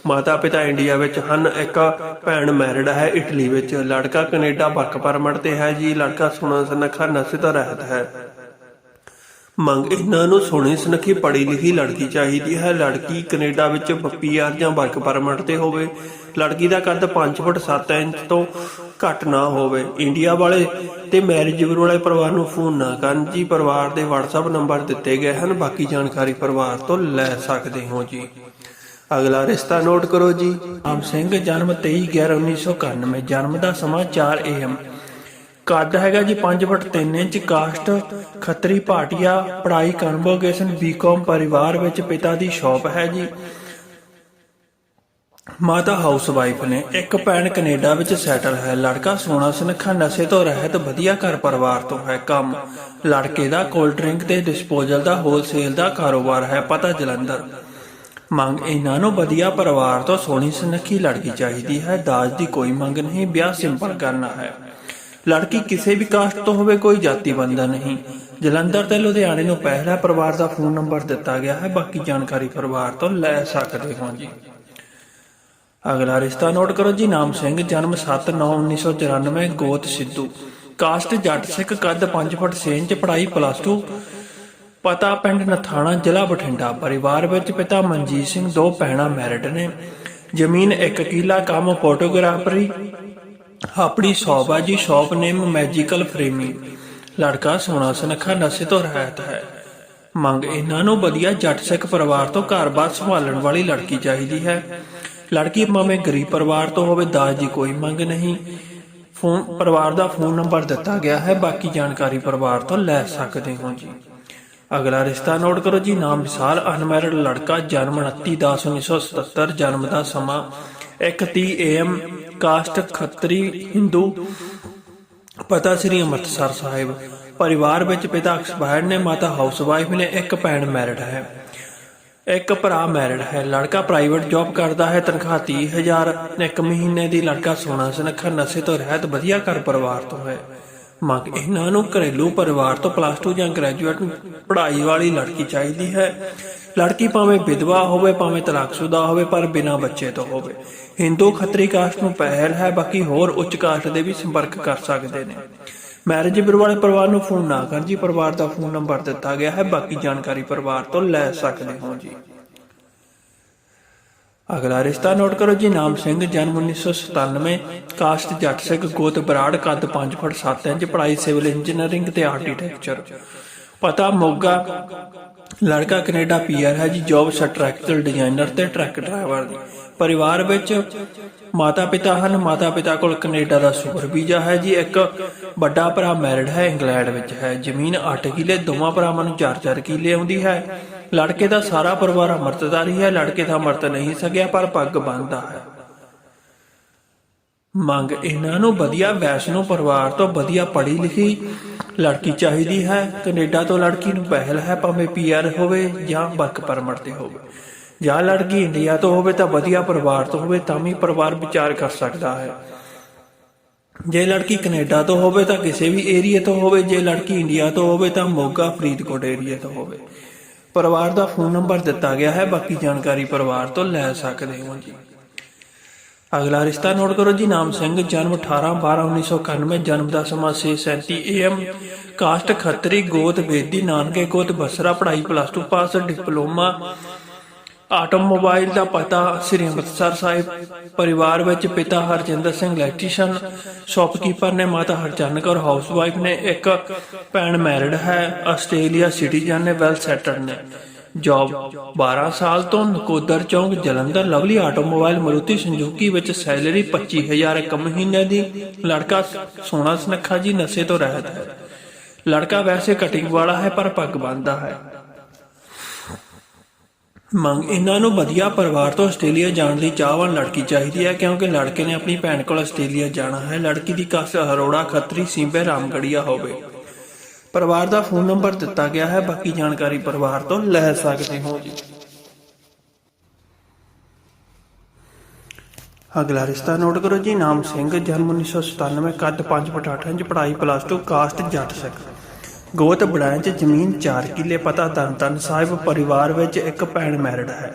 ਮਾਤਾ ਪਿਤਾ ਇੰਡੀਆ ਵਿੱਚ ਹਨ। ਇੱਕ ਭੈਣ ਮੈਰਿਡ ਹੈ ਇਟਲੀ ਵਿੱਚ। ਲੜਕਾ ਕੈਨੇਡਾ ਵਰਕ ਪਰਮਿਟ ਤੇ ਹੈ ਜੀ। ਲੜਕਾ ਸੋਹਣਾ ਸੁਨੱਖਾ ਨਸ਼ੇ ਤੋਂ ਰਹਿਤ ਹੈ। ਮੰਗ ਇਹਨਾਂ ਨੂੰ ਸੋਹਣੀ ਸੁਨੱਖੀ, ਪੜ੍ਹੀ ਲਿਖੀ ਲੜਕੀ ਚਾਹੀਦੀ ਹੈ। ਲੜਕੀ ਕੈਨੇਡਾ ਵਿੱਚ ਪੀਆਰ ਜਾਂ ਵਰਕ ਪਰਮਿਟ ਤੇ ਹੋਵੇ। ਲੜਕੀ ਦਾ ਕੱਦ 5 ਫੁੱਟ 7 ਇੰਚ ਤੋਂ ਘੱਟ ਨਾ ਹੋਵੇ। ਇੰਡੀਆ ਵਾਲੇ ਤੇ ਮੈਰਿਜ ਵਾਲੇ ਪਰਿਵਾਰ ਨੂੰ ਫੋਨ ਨਾ ਕਰਨ ਜੀ। ਪਰਿਵਾਰ ਦੇ WhatsApp ਨੰਬਰ ਦਿੱਤੇ ਗਏ ਹਨ। ਬਾਕੀ ਜਾਣਕਾਰੀ ਪਰਿਵਾਰ ਤੋਂ ਲੈ ਸਕਦੇ ਹੋ ਜੀ। ਅਗਲਾ ਰਿਸ਼ਤਾ ਨੋਟ ਕਰੋ ਜੀ। ਆਮ ਸਿੰਘ, ਜਨਮ 23/11/1991 ਜਨਮ ਦਾ ਸਮਾਂ 4 AM ਕੱਦ ਹੈਗਾ ਜੀ 5 foot 3 inch caste Khatri Bhatia, ਪੜ੍ਹਾਈ ਕਨਵੋਕੇਸ਼ਨ ਬੀਕਾਮ ਪਰਿਵਾਰ ਵਿੱਚ ਪਿਤਾ ਦੀ ਸ਼ਾਪ ਹੈ ਜੀ। ਮਾਤਾ ਹਾਊਸ ਵਾਈਫ ਨੇ ਇੱਕ ਭੈਣ ਕੈਨੇਡਾ ਵਿੱਚ ਸੈਟਲ ਹੈ। ਲੜਕਾ ਸੋਨਾ ਸਨਖਾ, ਨਸ਼ੇ ਤੋਂ ਰਹਿਤ, ਵਧੀਆ ਘਰ ਪਰਿਵਾਰ ਤੋਂ ਹੈ ਕੰਮ। ਲੜਕੇ ਦਾ ਕੋਲਡ ਡਰਿੰਕ ਤੇ ਡਿਸਪੋਜ਼ਲ ਦਾ ਹੋਲਸੇਲ ਦਾ ਕਾਰੋਬਾਰ ਹੈ, ਪਤਾ ਜਲੰਧਰ। ਮੰਗ ਇਹਨਾਂ ਨੂੰ ਵਧੀਆ ਪਰਿਵਾਰ ਤੋਂ ਸੋਹਣੀ ਸੁਨੱਖੀ ਲੜਕੀ ਚਾਹੀਦੀ ਹੈ। ਦਾਜ ਦੀ ਕੋਈ ਮੰਗ ਨਹੀਂ ਵਿਆਹ ਸਿੰਪਲ ਕਰਨਾ ਹੈ। ਲੜਕੀ ਕਿਸੇ ਵੀ ਕਾਸਟ ਤੋਂ ਹੋਵੇ ਕੋਈ ਜਾਤੀ ਬੰਧਨ ਨਹੀਂ। ਜਲੰਧਰ ਤੇ ਲੁਧਿਆਣੇ ਨੂੰ ਪਹਿਲਾ ਪਰਿਵਾਰ ਦਾ ਫੋਨ ਨੰਬਰ ਦਿੱਤਾ ਗਿਆ ਹੈ। ਬਾਕੀ ਜਾਣਕਾਰੀ ਪਰਿਵਾਰ ਤੋਂ ਲੈ ਸਕਦੇ ਹੋ ਜੀ। ਅਗਲਾ ਰਿਸ਼ਤਾ ਨੋਟ ਕਰੋ ਜੀ। ਨਾਮ ਸਿੰਘ ਜਨਮ 7/9/1994 ਗੋਤ ਸਿੱਧੂ। ਕਾਸਟ ਜੱਟ ਸਿੱਖ ਕੱਦ 5 ਫੁੱਟ 6 ਇੰਚ ਪੜ੍ਹਾਈ ਪਲੱਸ 2 ਪਤਾ ਪਿੰਡ ਨਥਾਣਾ ਜ਼ਿਲ੍ਹਾ ਬਠਿੰਡਾ ਪਰਿਵਾਰ ਵਿੱਚ ਪਿਤਾ ਮਨਜੀਤ ਸਿੰਘ, ਦੋ ਭੈਣਾਂ ਮੈਰਿਡ ਨੇ। ਜ਼ਮੀਨ 1 ਕਿੱਲਾ ਕੰਮ ਫੋਟੋਗ੍ਰਾਫਰੀ, ਆਪਣੀ ਸ਼ੌਪ ਆ ਨੇਮ ਮੈਜੀਕਲ ਫਰੇਮਿੰਗ। ਲੜਕਾ ਸੋਨਾ ਸੁਨੱਖਾ ਨਸ਼ੇ ਤੋਂ ਰਹਿਤ ਹੈ। ਮੰਗ ਇਹਨਾਂ ਨੂੰ ਵਧੀਆ ਜੱਟ ਸਿੱਖ ਪਰਿਵਾਰ ਤੋਂ ਘਰ-ਬਾਰ ਸੰਭਾਲਣ ਵਾਲੀ ਲੜਕੀ ਚਾਹੀਦੀ ਹੈ। ਲੜਕੀ ਭਾਵੇਂ ਗਰੀਬ ਪਰਿਵਾਰ ਤੋਂ ਹੋਵੇ, ਦਾਜ ਦੀ ਕੋਈ ਮੰਗ ਨਹੀਂ। ਫੋਨ, ਪਰਿਵਾਰ ਦਾ ਫੋਨ ਨੰਬਰ ਦਿੱਤਾ ਗਿਆ ਹੈ, ਬਾਕੀ ਜਾਣਕਾਰੀ ਪਰਿਵਾਰ ਤੋਂ ਲੈ ਸਕਦੇ ਹੋ ਜੀ। ਅਗਲਾ ਰਿਸ਼ਤਾ ਨੋਟ ਕਰੋ ਜੀ, ਨਾਮ ਵਿਸਾਲ, ਅਨਮੈਰਿਡ ਲੜਕਾ, ਜਨਮ 29/10/1977 ਜਨਮ ਦਾ ਸਮਾਂ 1:30 AM ਕਾਸਟ ਖੱਤਰੀ, ਹਿੰਦੂ, ਪਤਾ ਸ੍ਰੀ ਅੰਮ੍ਰਿਤਸਰ ਸਾਹਿਬ। ਪਰਿਵਾਰ ਵਿੱਚ ਪਿਤਾ ਐਕਸਪਾਇਰਡ ਨੇ, ਮਾਤਾ ਹਾਊਸਵਾਈਫ ਨੇ, ਇੱਕ ਭੈਣ ਮੈਰਿਡ ਹੈ। ਇੱਕ ਭਰਾ ਮੈਰਿਡ ਹੈ। ਲੜਕਾ ਪ੍ਰਾਈਵੇਟ ਜੌਬ ਕਰਦਾ ਹੈ, ਤਨਖਾਹ 30000 ਇੱਕ ਮਹੀਨੇ ਦੀ ਲੜਕਾ ਸੋਨਾ ਸੁਨੱਖਾ, ਨਸ਼ੇ ਤੋਂ ਰਹਿਤ, ਵਧੀਆ ਘਰ ਪਰਿਵਾਰ ਤੋਂ ਹੈ। ਮੰਗ ਇਹਨਾਂ ਨੂੰ ਘਰੇਲੂ ਪਰਿਵਾਰ ਤੋਂ ਪਲੱਸ 2 ਜਾਂ ਗ੍ਰੈਜੂਏਟ ਪੜ੍ਹਾਈ ਵਾਲੀ ਲੜਕੀ ਚਾਹੀਦੀ ਹੈ। ਲੜਕੀ ਭਾਵੇਂ ਵਿਧਵਾ ਹੋਵੇ, ਭਾਵੇਂ ਤਲਾਕਸ਼ੁਦਾ ਹੋਵੇ, ਪਰ ਬਿਨਾਂ ਬੱਚੇ ਤੋਂ ਹੋਵੇ। ਹਿੰਦੂ ਖੱਤਰੀ ਕਾਸਟ ਨੂੰ ਪਹਿਲ ਹੈ, ਬਾਕੀ ਹੋਰ ਉੱਚ ਕਾਸਟ ਦੇ ਵੀ ਸੰਪਰਕ ਕਰ ਸਕਦੇ ਨੇ। ਮੈਰਿਜ ਬਿਊਰੋ ਵਾਲੇ ਪਰਿਵਾਰ ਨੂੰ ਫੋਨ ਨਾ ਕਰ ਜੀ, ਪਰਿਵਾਰ ਦਾ ਫੋਨ ਨੰਬਰ ਦਿੱਤਾ ਗਿਆ ਹੈ, ਬਾਕੀ ਜਾਣਕਾਰੀ ਪਰਿਵਾਰ ਤੋਂ ਲੈ ਸਕਦੇ ਹੋ ਜੀ। ਅਗਲਾ ਰਿਸ਼ਤਾ ਨੋਟ ਕਰੋ ਜੀ, ਨਾਮ ਸਿੰਘ, ਜਨਮ 1997 ਕਾਸਟ ਜੱਟ ਸਿੱਖ ਗੋਤ ਬਰਾੜ ਕੱਦ 5 ਫੁੱਟ 7 ਇੰਚ, ਪੜ੍ਹਾਈ ਸਿਵਲ ਇੰਜੀਨੀਅਰਿੰਗ ਤੇ ਆਰਕੀਟੈਕਚਰ। ਪਤਾ ਮੋਗਾ, ਲੜਕਾ ਕੈਨੇਡਾ ਪੀਆਰ ਹੈ ਜੀ, ਜੌਬ ਸਟਰਕਚਰਲ ਡਿਜ਼ਾਈਨਰ ਤੇ ਟਰੱਕ ਡਰਾਈਵਰ। ਦੀ ਪਰਿਵਾਰ ਵਿੱਚ ਮਾਤਾ ਪਿਤਾ ਹਨ। ਮਾਤਾ ਪਿਤਾ ਕੋਲ ਕੈਨੇਡਾ ਦਾ ਸੁਪਰ ਵੀਜ਼ਾ ਹੈ ਜੀ। ਇੱਕ ਵੱਡਾ ਭਰਾ ਮੈਰਿਡ ਹੈ, ਇੰਗਲੈਂਡ ਵਿੱਚ ਹੈ। ਜ਼ਮੀਨ 8 ਕਿੱਲੇ, ਦੋਵਾਂ ਭਰਾਵਾਂ ਨੂੰ 4-4 ਕਿੱਲੇ ਆਉਂਦੀ ਹੈ। ਲੜਕੇ ਦਾ ਸਾਰਾ ਪਰਿਵਾਰ ਅੰਮ੍ਰਿਤਧਾਰੀ ਹੈ। ਲੜਕੇ ਦਾ ਅੰਮ੍ਰਿਤ ਨਹੀਂ ਸਕਿਆ, ਪਰ ਪੱਗ ਬੰਨਦਾ ਹੈ। ਮੰਗ ਇਹਨਾਂ ਨੂੰ ਵਧੀਆ ਵੈਸ਼ਨੋ ਪਰਿਵਾਰ ਤੋਂ ਵਧੀਆ ਪੜ੍ਹੀ ਲਿਖੀ ਲੜਕੀ ਚਾਹੀਦੀ ਹੈ। ਕੈਨੇਡਾ ਤੋਂ ਲੜਕੀ ਨੂੰ ਪਹਿਲ ਹੈ, ਭਾਵੇਂ ਪੀਆਰ ਹੋਵੇ ਜਾਂ ਵਰਕ ਪਰਮਿਟ ਤੇ ਹੋਵੇ। ਜਾਂ ਲੜਕੀ ਇੰਡੀਆ ਤੋਂ ਹੋਵੇ ਤਾਂ ਵਧੀਆ ਪਰਿਵਾਰ, ਤੋਂ ਹੋਵੇ ਤਾਂ ਵੀ ਪਰਿਵਾਰ ਵਿਚਾਰ ਕਰ ਸਕਦਾ ਹੈ। ਜੇ ਲੜਕੀ ਕੈਨੇਡਾ ਤੋਂ ਹੋਵੇ ਤਾਂ ਕਿਸੇ ਵੀ ਏਰੀਆ ਤੋਂ ਹੋਵੇ, ਜੇ ਲੜਕੀ ਇੰਡੀਆ ਤੋਂ ਹੋਵੇ ਤਾਂ ਮੋਗਾ, ਫਰੀਦਕੋਟ ਏਰੀਆ ਤੋਂ ਹੋਵੇ। ਪਰਿਵਾਰ ਦਾ ਫੋਨ ਨੰਬਰ ਦਿੱਤਾ ਗਿਆ ਹੈ, ਬਾਕੀ ਜਾਣਕਾਰੀ ਪਰਿਵਾਰ ਤੋਂ ਲੈ ਸਕਦੇ ਹੋ ਜੀ। ਅਗਲਾ ਰਿਸ਼ਤਾ ਨੋਟ ਕਰੋ ਜੀ, ਨਾਮ ਸਿੰਘ, ਜਨਮ 18 12 1991 ਜਨਮ ਦਾ ਸਮਾਂ 6:37 AM ਕਾਸਟ ਖੱਤਰੀ, ਗੋਤ ਬੇਦੀ ਨਾਨਕੇ ਗੋਤ, ਬਸਰਾ, ਪੜ੍ਹਾਈ ਪਲੱਸ 2 ਪਾਸ, ਡਿਪਲੋਮਾ ਆਟੋਮੋਬਾਈਲ ਦਾ ਪਤਾ ਸ੍ਰੀ ਅੰਮ੍ਰਿਤਸਰ ਸਾਹਿਬ, ਪਰਿਵਾਰ ਵਿੱਚ ਪਿਤਾ ਹਰਜਿੰਦਰ ਸਿੰਘ ਇਲੈਕਟ੍ਰੀਸ਼ੀਅਨ, ਸ਼ਾਪਕੀਪਰ ਨੇ ਮਾਤਾ ਹਰਚਰਨ ਹਾਊਸਵਾਈਫ ਨੇ ਇੱਕ ਭੈਣ ਮੈਰਿਡ ਹੈ, ਆਸਟ੍ਰੇਲੀਆ ਸਿਟੀਜ਼ਨ ਨੇ, ਵੈਲ ਸੈਟਲਡ ਨੇ। ਜੌਬ 12 ਸਾਲ ਤੋਂ ਨਕੋਦਰ ਚੌਂਕ Jalandhar, Lovely automobile Maruti Suzuki ਵਿੱਚ ਸੈਲਰੀ 25000 ਇੱਕ ਮਹੀਨੇ ਦੀ। ਲੜਕਾ ਸੋਨਾ ਸੁਨੱਖਾ ਜੀ, ਨਸ਼ੇ ਤੋਂ ਰਹਿਤ ਹੈ। ਲੜਕਾ ਵੈਸੇ ਕਟਿੰਗ ਵਾਲਾ ਹੈ, ਪਰ ਪੱਗ ਬੰਨਦਾ ਹੈ। ਮੰਗ, ਇਹਨਾਂ ਨੂੰ ਵਧੀਆ ਪਰਿਵਾਰ ਤੋਂ ਆਸਟ੍ਰੇਲੀਆ ਜਾਣ ਲਈ ਚਾਹਵਾਨ ਲੜਕੀ ਚਾਹੀਦੀ ਹੈ, ਕਿਉਂਕਿ ਲੜਕੇ ਨੇ ਆਪਣੀ ਭੈਣ ਕੋਲ ਆਸਟ੍ਰੇਲੀਆ ਜਾਣਾ ਹੈ। ਲੜਕੀ ਦੀ ਕਾਸਟ ਹਰੋੜਾ ਖੱਤਰੀ, ਸਿੰਬੇ ਰਾਮਗੜੀਆ ਹੋਵੇ। ਪਰਿਵਾਰ ਦਾ ਫੋਨ ਨੰਬਰ ਦਿੱਤਾ ਗਿਆ ਹੈ, ਬਾਕੀ ਜਾਣਕਾਰੀ ਪਰਿਵਾਰ ਤੋਂ ਲੈ ਸਕਦੇ ਹੋ ਜੀ। ਅਗਲਾ ਰਿਸ਼ਤਾ ਨੋਟ ਕਰੋ ਜੀ, ਨਾਮ ਸਿੰਘ, ਜਨਮ 1997 ਕੱਦ 5 ਫੁੱਟ 8 ਇੰਚ ਪੜ੍ਹਾਈ ਪਲੱਸ 2 ਕਾਸਟ ਜੱਟ ਸਿੱਖ। ਗੋਤ ਬੜਾਂ 'ਚ ਜ਼ਮੀਨ 4 ਕਿੱਲੇ ਪਤਾ ਤਨ ਸਾਹਿਬ ਪਰਿਵਾਰ ਵਿੱਚ ਇੱਕ ਭੈਣ ਮੈਰਿਡ ਹੈ।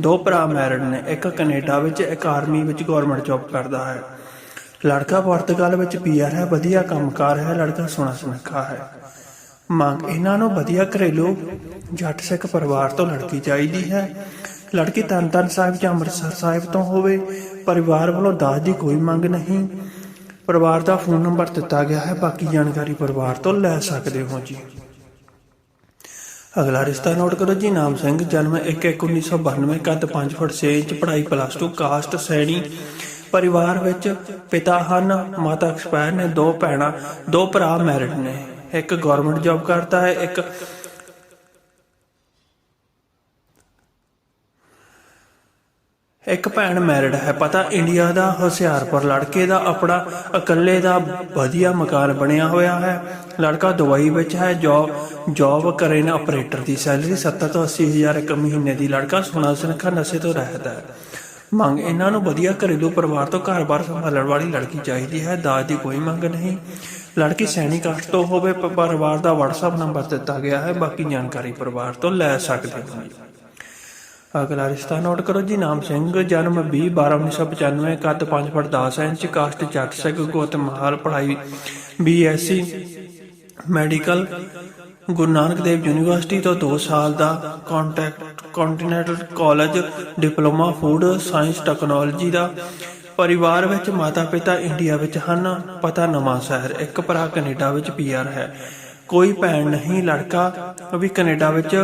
ਦੋ ਭਰਾ ਮੈਰਿਡ ਨੇ, ਇੱਕ ਕੈਨੇਡਾ ਵਿੱਚ, ਇੱਕ ਆਰਮੀ ਵਿੱਚ ਗਵਰਨਮੈਂਟ ਜੌਬ ਕਰਦਾ ਹੈ। ਲੜਕਾ ਪੁਰਤਗਾਲ ਵਿੱਚ ਪੀਆਰ ਹੈ, ਵਧੀਆ ਕੰਮਕਾਰ ਹੈ, ਲੜਕਾ ਸੋਹਣਾ ਸੁਨੱਖਾ ਹੈ। ਮੰਗ ਇਹਨਾਂ ਨੂੰ ਵਧੀਆ ਘਰੇਲੂ ਜੱਟ ਸਿੱਖ ਪਰਿਵਾਰ ਤੋਂ ਲੜਕੀ ਚਾਹੀਦੀ ਹੈ। ਲੜਕੀ ਤਨਤਨ ਸਾਹਿਬ ਜਾਂ ਅੰਮ੍ਰਿਤਸਰ ਸਾਹਿਬ ਤੋਂ ਹੋਵੇ, ਪਰਿਵਾਰ ਵੱਲੋਂ ਦਾਜ ਦੀ ਕੋਈ ਮੰਗ ਨਹੀਂ। ਪਰਿਵਾਰ ਦਾ ਫੋਨ ਨੰਬਰ ਦਿੱਤਾ ਗਿਆ ਹੈ, ਬਾਕੀ ਜਾਣਕਾਰੀ ਪਰਿਵਾਰ ਤੋਂ ਲੈ ਸਕਦੇ ਹੋ ਜੀ। ਅਗਲਾ ਰਿਸ਼ਤਾ ਨੋਟ ਕਰੋ ਜੀ, ਨਾਮ ਸਿੰਘ, ਜਨਮ 1/1992 ਕੱਦ 5 ਫੁੱਟ 6 ਇੰਚ, ਪੜ੍ਹਾਈ ਪਲੱਸ 2 ਕਾਸਟ ਸੈਣੀ ਪਰਿਵਾਰ ਵਿੱਚ ਪਿਤਾ ਹਨ, ਮਾਤਾ ਐਕਸਪਾਇਰ ਨੇ ਦੋ ਭੈਣਾਂ, ਦੋ ਭਰਾ ਮੈਰਿਡ ਨੇ। ਇੱਕ ਗਵਰਨਮੈਂਟ ਜੌਬ ਕਰਦਾ ਹੈ, ਇੱਕ ਇੱਕ ਭੈਣ ਮੈਰਿਡ ਹੈ। ਪਤਾ ਇੰਡੀਆ ਦਾ ਹੁਸ਼ਿਆਰਪੁਰ ਲੜਕੇ ਦਾ ਆਪਣਾ ਇਕੱਲੇ ਦਾ ਵਧੀਆ ਮਕਾਨ ਬਣਿਆ ਹੋਇਆ ਹੈ। ਲੜਕਾ ਦੁਬਈ ਵਿੱਚ ਹੈ। ਜੌਬ ਜੌਬ ਕਰੇ ਨਾ ਆਪਰੇਟਰ ਦੀ ਸੈਲਰੀ 70 ਤੋਂ 80 ਹਜ਼ਾਰ ਇੱਕ ਮਹੀਨੇ ਦੀ। ਲੜਕਾ ਸੋਨਾ ਸੁਨੱਖਾ ਨਸ਼ੇ ਤੋਂ ਰਹਿਤ ਹੈ। ਮੰਗ ਇਹਨਾਂ ਨੂੰ ਵਧੀਆ ਘਰੇਲੂ ਪਰਿਵਾਰ ਤੋਂ ਘਰ-ਬਾਰ ਸੰਭਾਲਣ ਵਾਲੀ ਲੜਕੀ ਚਾਹੀਦੀ ਹੈ। ਦਾਜ ਦੀ ਕੋਈ ਮੰਗ ਨਹੀਂ। ਲੜਕੀ ਸੈਣੀ ਕਾਸਟ ਤੋਂ ਹੋਵੇ ਪਰਿਵਾਰ ਦਾ WhatsApp ਨੰਬਰ ਦਿੱਤਾ ਗਿਆ ਹੈ। ਬਾਕੀ ਜਾਣਕਾਰੀ ਪਰਿਵਾਰ ਤੋਂ ਲੈ ਸਕਦੇ ਹੋ। ਅਗਲਾ ਰਿਸ਼ਤਾ ਨੋਟ ਕਰੋ ਜੀ, ਨਾਮ ਸਿੰਘ, ਜਨਮ 20 12 1995 ਕੱਦ 5 ਫੁੱਟ 10 ਇੰਚ, ਕਾਸਟ ਜੱਟ ਸਿੰਘ, ਗੋਤ ਮਹਾਲ ਪੜ੍ਹਾਈ B Sc medical, Guru Nanak Dev university ਤੋਂ 2 ਸਾਲ ਦਾ contact continental college diploma food science technology ਦਾ ਪਰਿਵਾਰ ਵਿੱਚ ਮਾਤਾ ਪਿਤਾ ਇੰਡੀਆ ਵਿੱਚ ਹਨ, ਪਤਾ ਨਵਾਂ ਸ਼ਹਿਰ, ਇੱਕ ਭਰਾ ਕੈਨੇਡਾ ਵਿੱਚ ਪੀਆਰ ਹੈ। ਕੋਈ ਭੈਣ ਨਹੀਂ, ਲੜਕਾ ਵੀ ਕੈਨੇਡਾ ਵਿੱਚ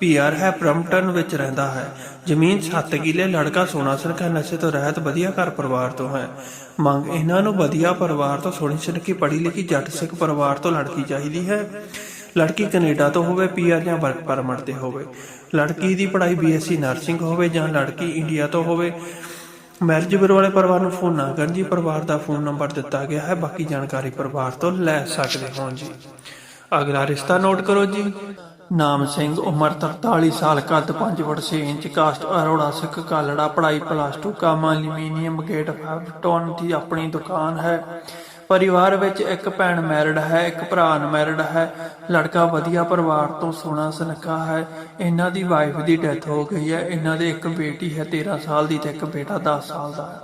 ਪੀਆਰ ਹੈ ਬ੍ਰਮਟਨ ਵਿੱਚ ਰਹਿੰਦਾ ਹੈ। ਜ਼ਮੀਨ 7 ਕਿੱਲੇ ਲੜਕਾ ਸੋਨਾ ਸਰਕਾ ਨਸ਼ੇ ਤੋਂ ਰਹਿਤ, ਵਧੀਆ ਘਰ ਪਰਿਵਾਰ ਤੋਂ ਹੈ। ਮੰਗ ਇਹਨਾਂ ਨੂੰ ਵਧੀਆ ਪਰਿਵਾਰ ਤੋਂ, ਸੋਹਣੀ ਸੁਨੱਖੀ ਪੜ੍ਹੀ ਲਿਖੀ, ਜੱਟ ਸਿੱਖ ਪਰਿਵਾਰ ਤੋਂ ਲੜਕੀ ਚਾਹੀਦੀ ਹੈ। ਲੜਕੀ ਕੈਨੇਡਾ ਤੋਂ ਹੋਵੇ, ਪੀਆਰ ਜਾਂ ਵਰਕ ਪਰਮਿਟ ਤੇ ਹੋਵੇ। ਲੜਕੀ ਦੀ ਪੜ੍ਹਾਈ ਬੀਐਸਸੀ ਨਰਸਿੰਗ ਹੋਵੇ ਜਾਂ ਲੜਕੀ ਇੰਡੀਆ ਤੋਂ ਹੋਵੇ, ਮੈਰਿਜ ਬਿਊਰੋ ਵਾਲੇ ਪਰਿਵਾਰ ਨੂੰ ਫੋਨ ਨਾ ਕਰਨ ਜੀ, ਪਰਿਵਾਰ ਦਾ ਫੋਨ ਨੰਬਰ ਦਿੱਤਾ ਗਿਆ ਹੈ, ਬਾਕੀ ਜਾਣਕਾਰੀ ਪਰਿਵਾਰ ਤੋਂ ਲੈ ਸਕਦੇ ਹੋ ਜੀ। ਅਗਲਾ ਰਿਸ਼ਤਾ ਨੋਟ ਕਰੋ ਜੀ। ਨਾਮ ਸਿੰਘ, ਉਮਰ 43 ਸਾਲ, ਕੱਦ 5 foot 6 inch caste Arora, Sikh Kalra, ਪੜ੍ਹਾਈ ਪਲੱਸ 2 ਕੰਮ, ਐਲੂਮੀਨੀਅਮ, ਗੇਟ ਫੈਬਟਨ ਦੀ ਆਪਣੀ ਦੁਕਾਨ ਹੈ। ਪਰਿਵਾਰ ਵਿੱਚ ਇੱਕ ਭੈਣ ਮੈਰਿਡ ਹੈ, ਇੱਕ ਭਰਾ ਅਨਮੈਰਿਡ ਹੈ। ਲੜਕਾ ਵਧੀਆ ਪਰਿਵਾਰ ਤੋਂ ਸੋਹਣਾ ਸੁਨੱਖਾ ਹੈ। ਇਹਨਾਂ ਦੀ ਵਾਈਫ ਦੀ ਡੈਥ ਹੋ ਗਈ ਹੈ। ਇਹਨਾਂ ਦੇ ਇੱਕ ਬੇਟੀ ਹੈ 13 ਸਾਲ ਦੀ ਤੇ ਇੱਕ ਬੇਟਾ 10 ਸਾਲ ਦਾ ਹੈ।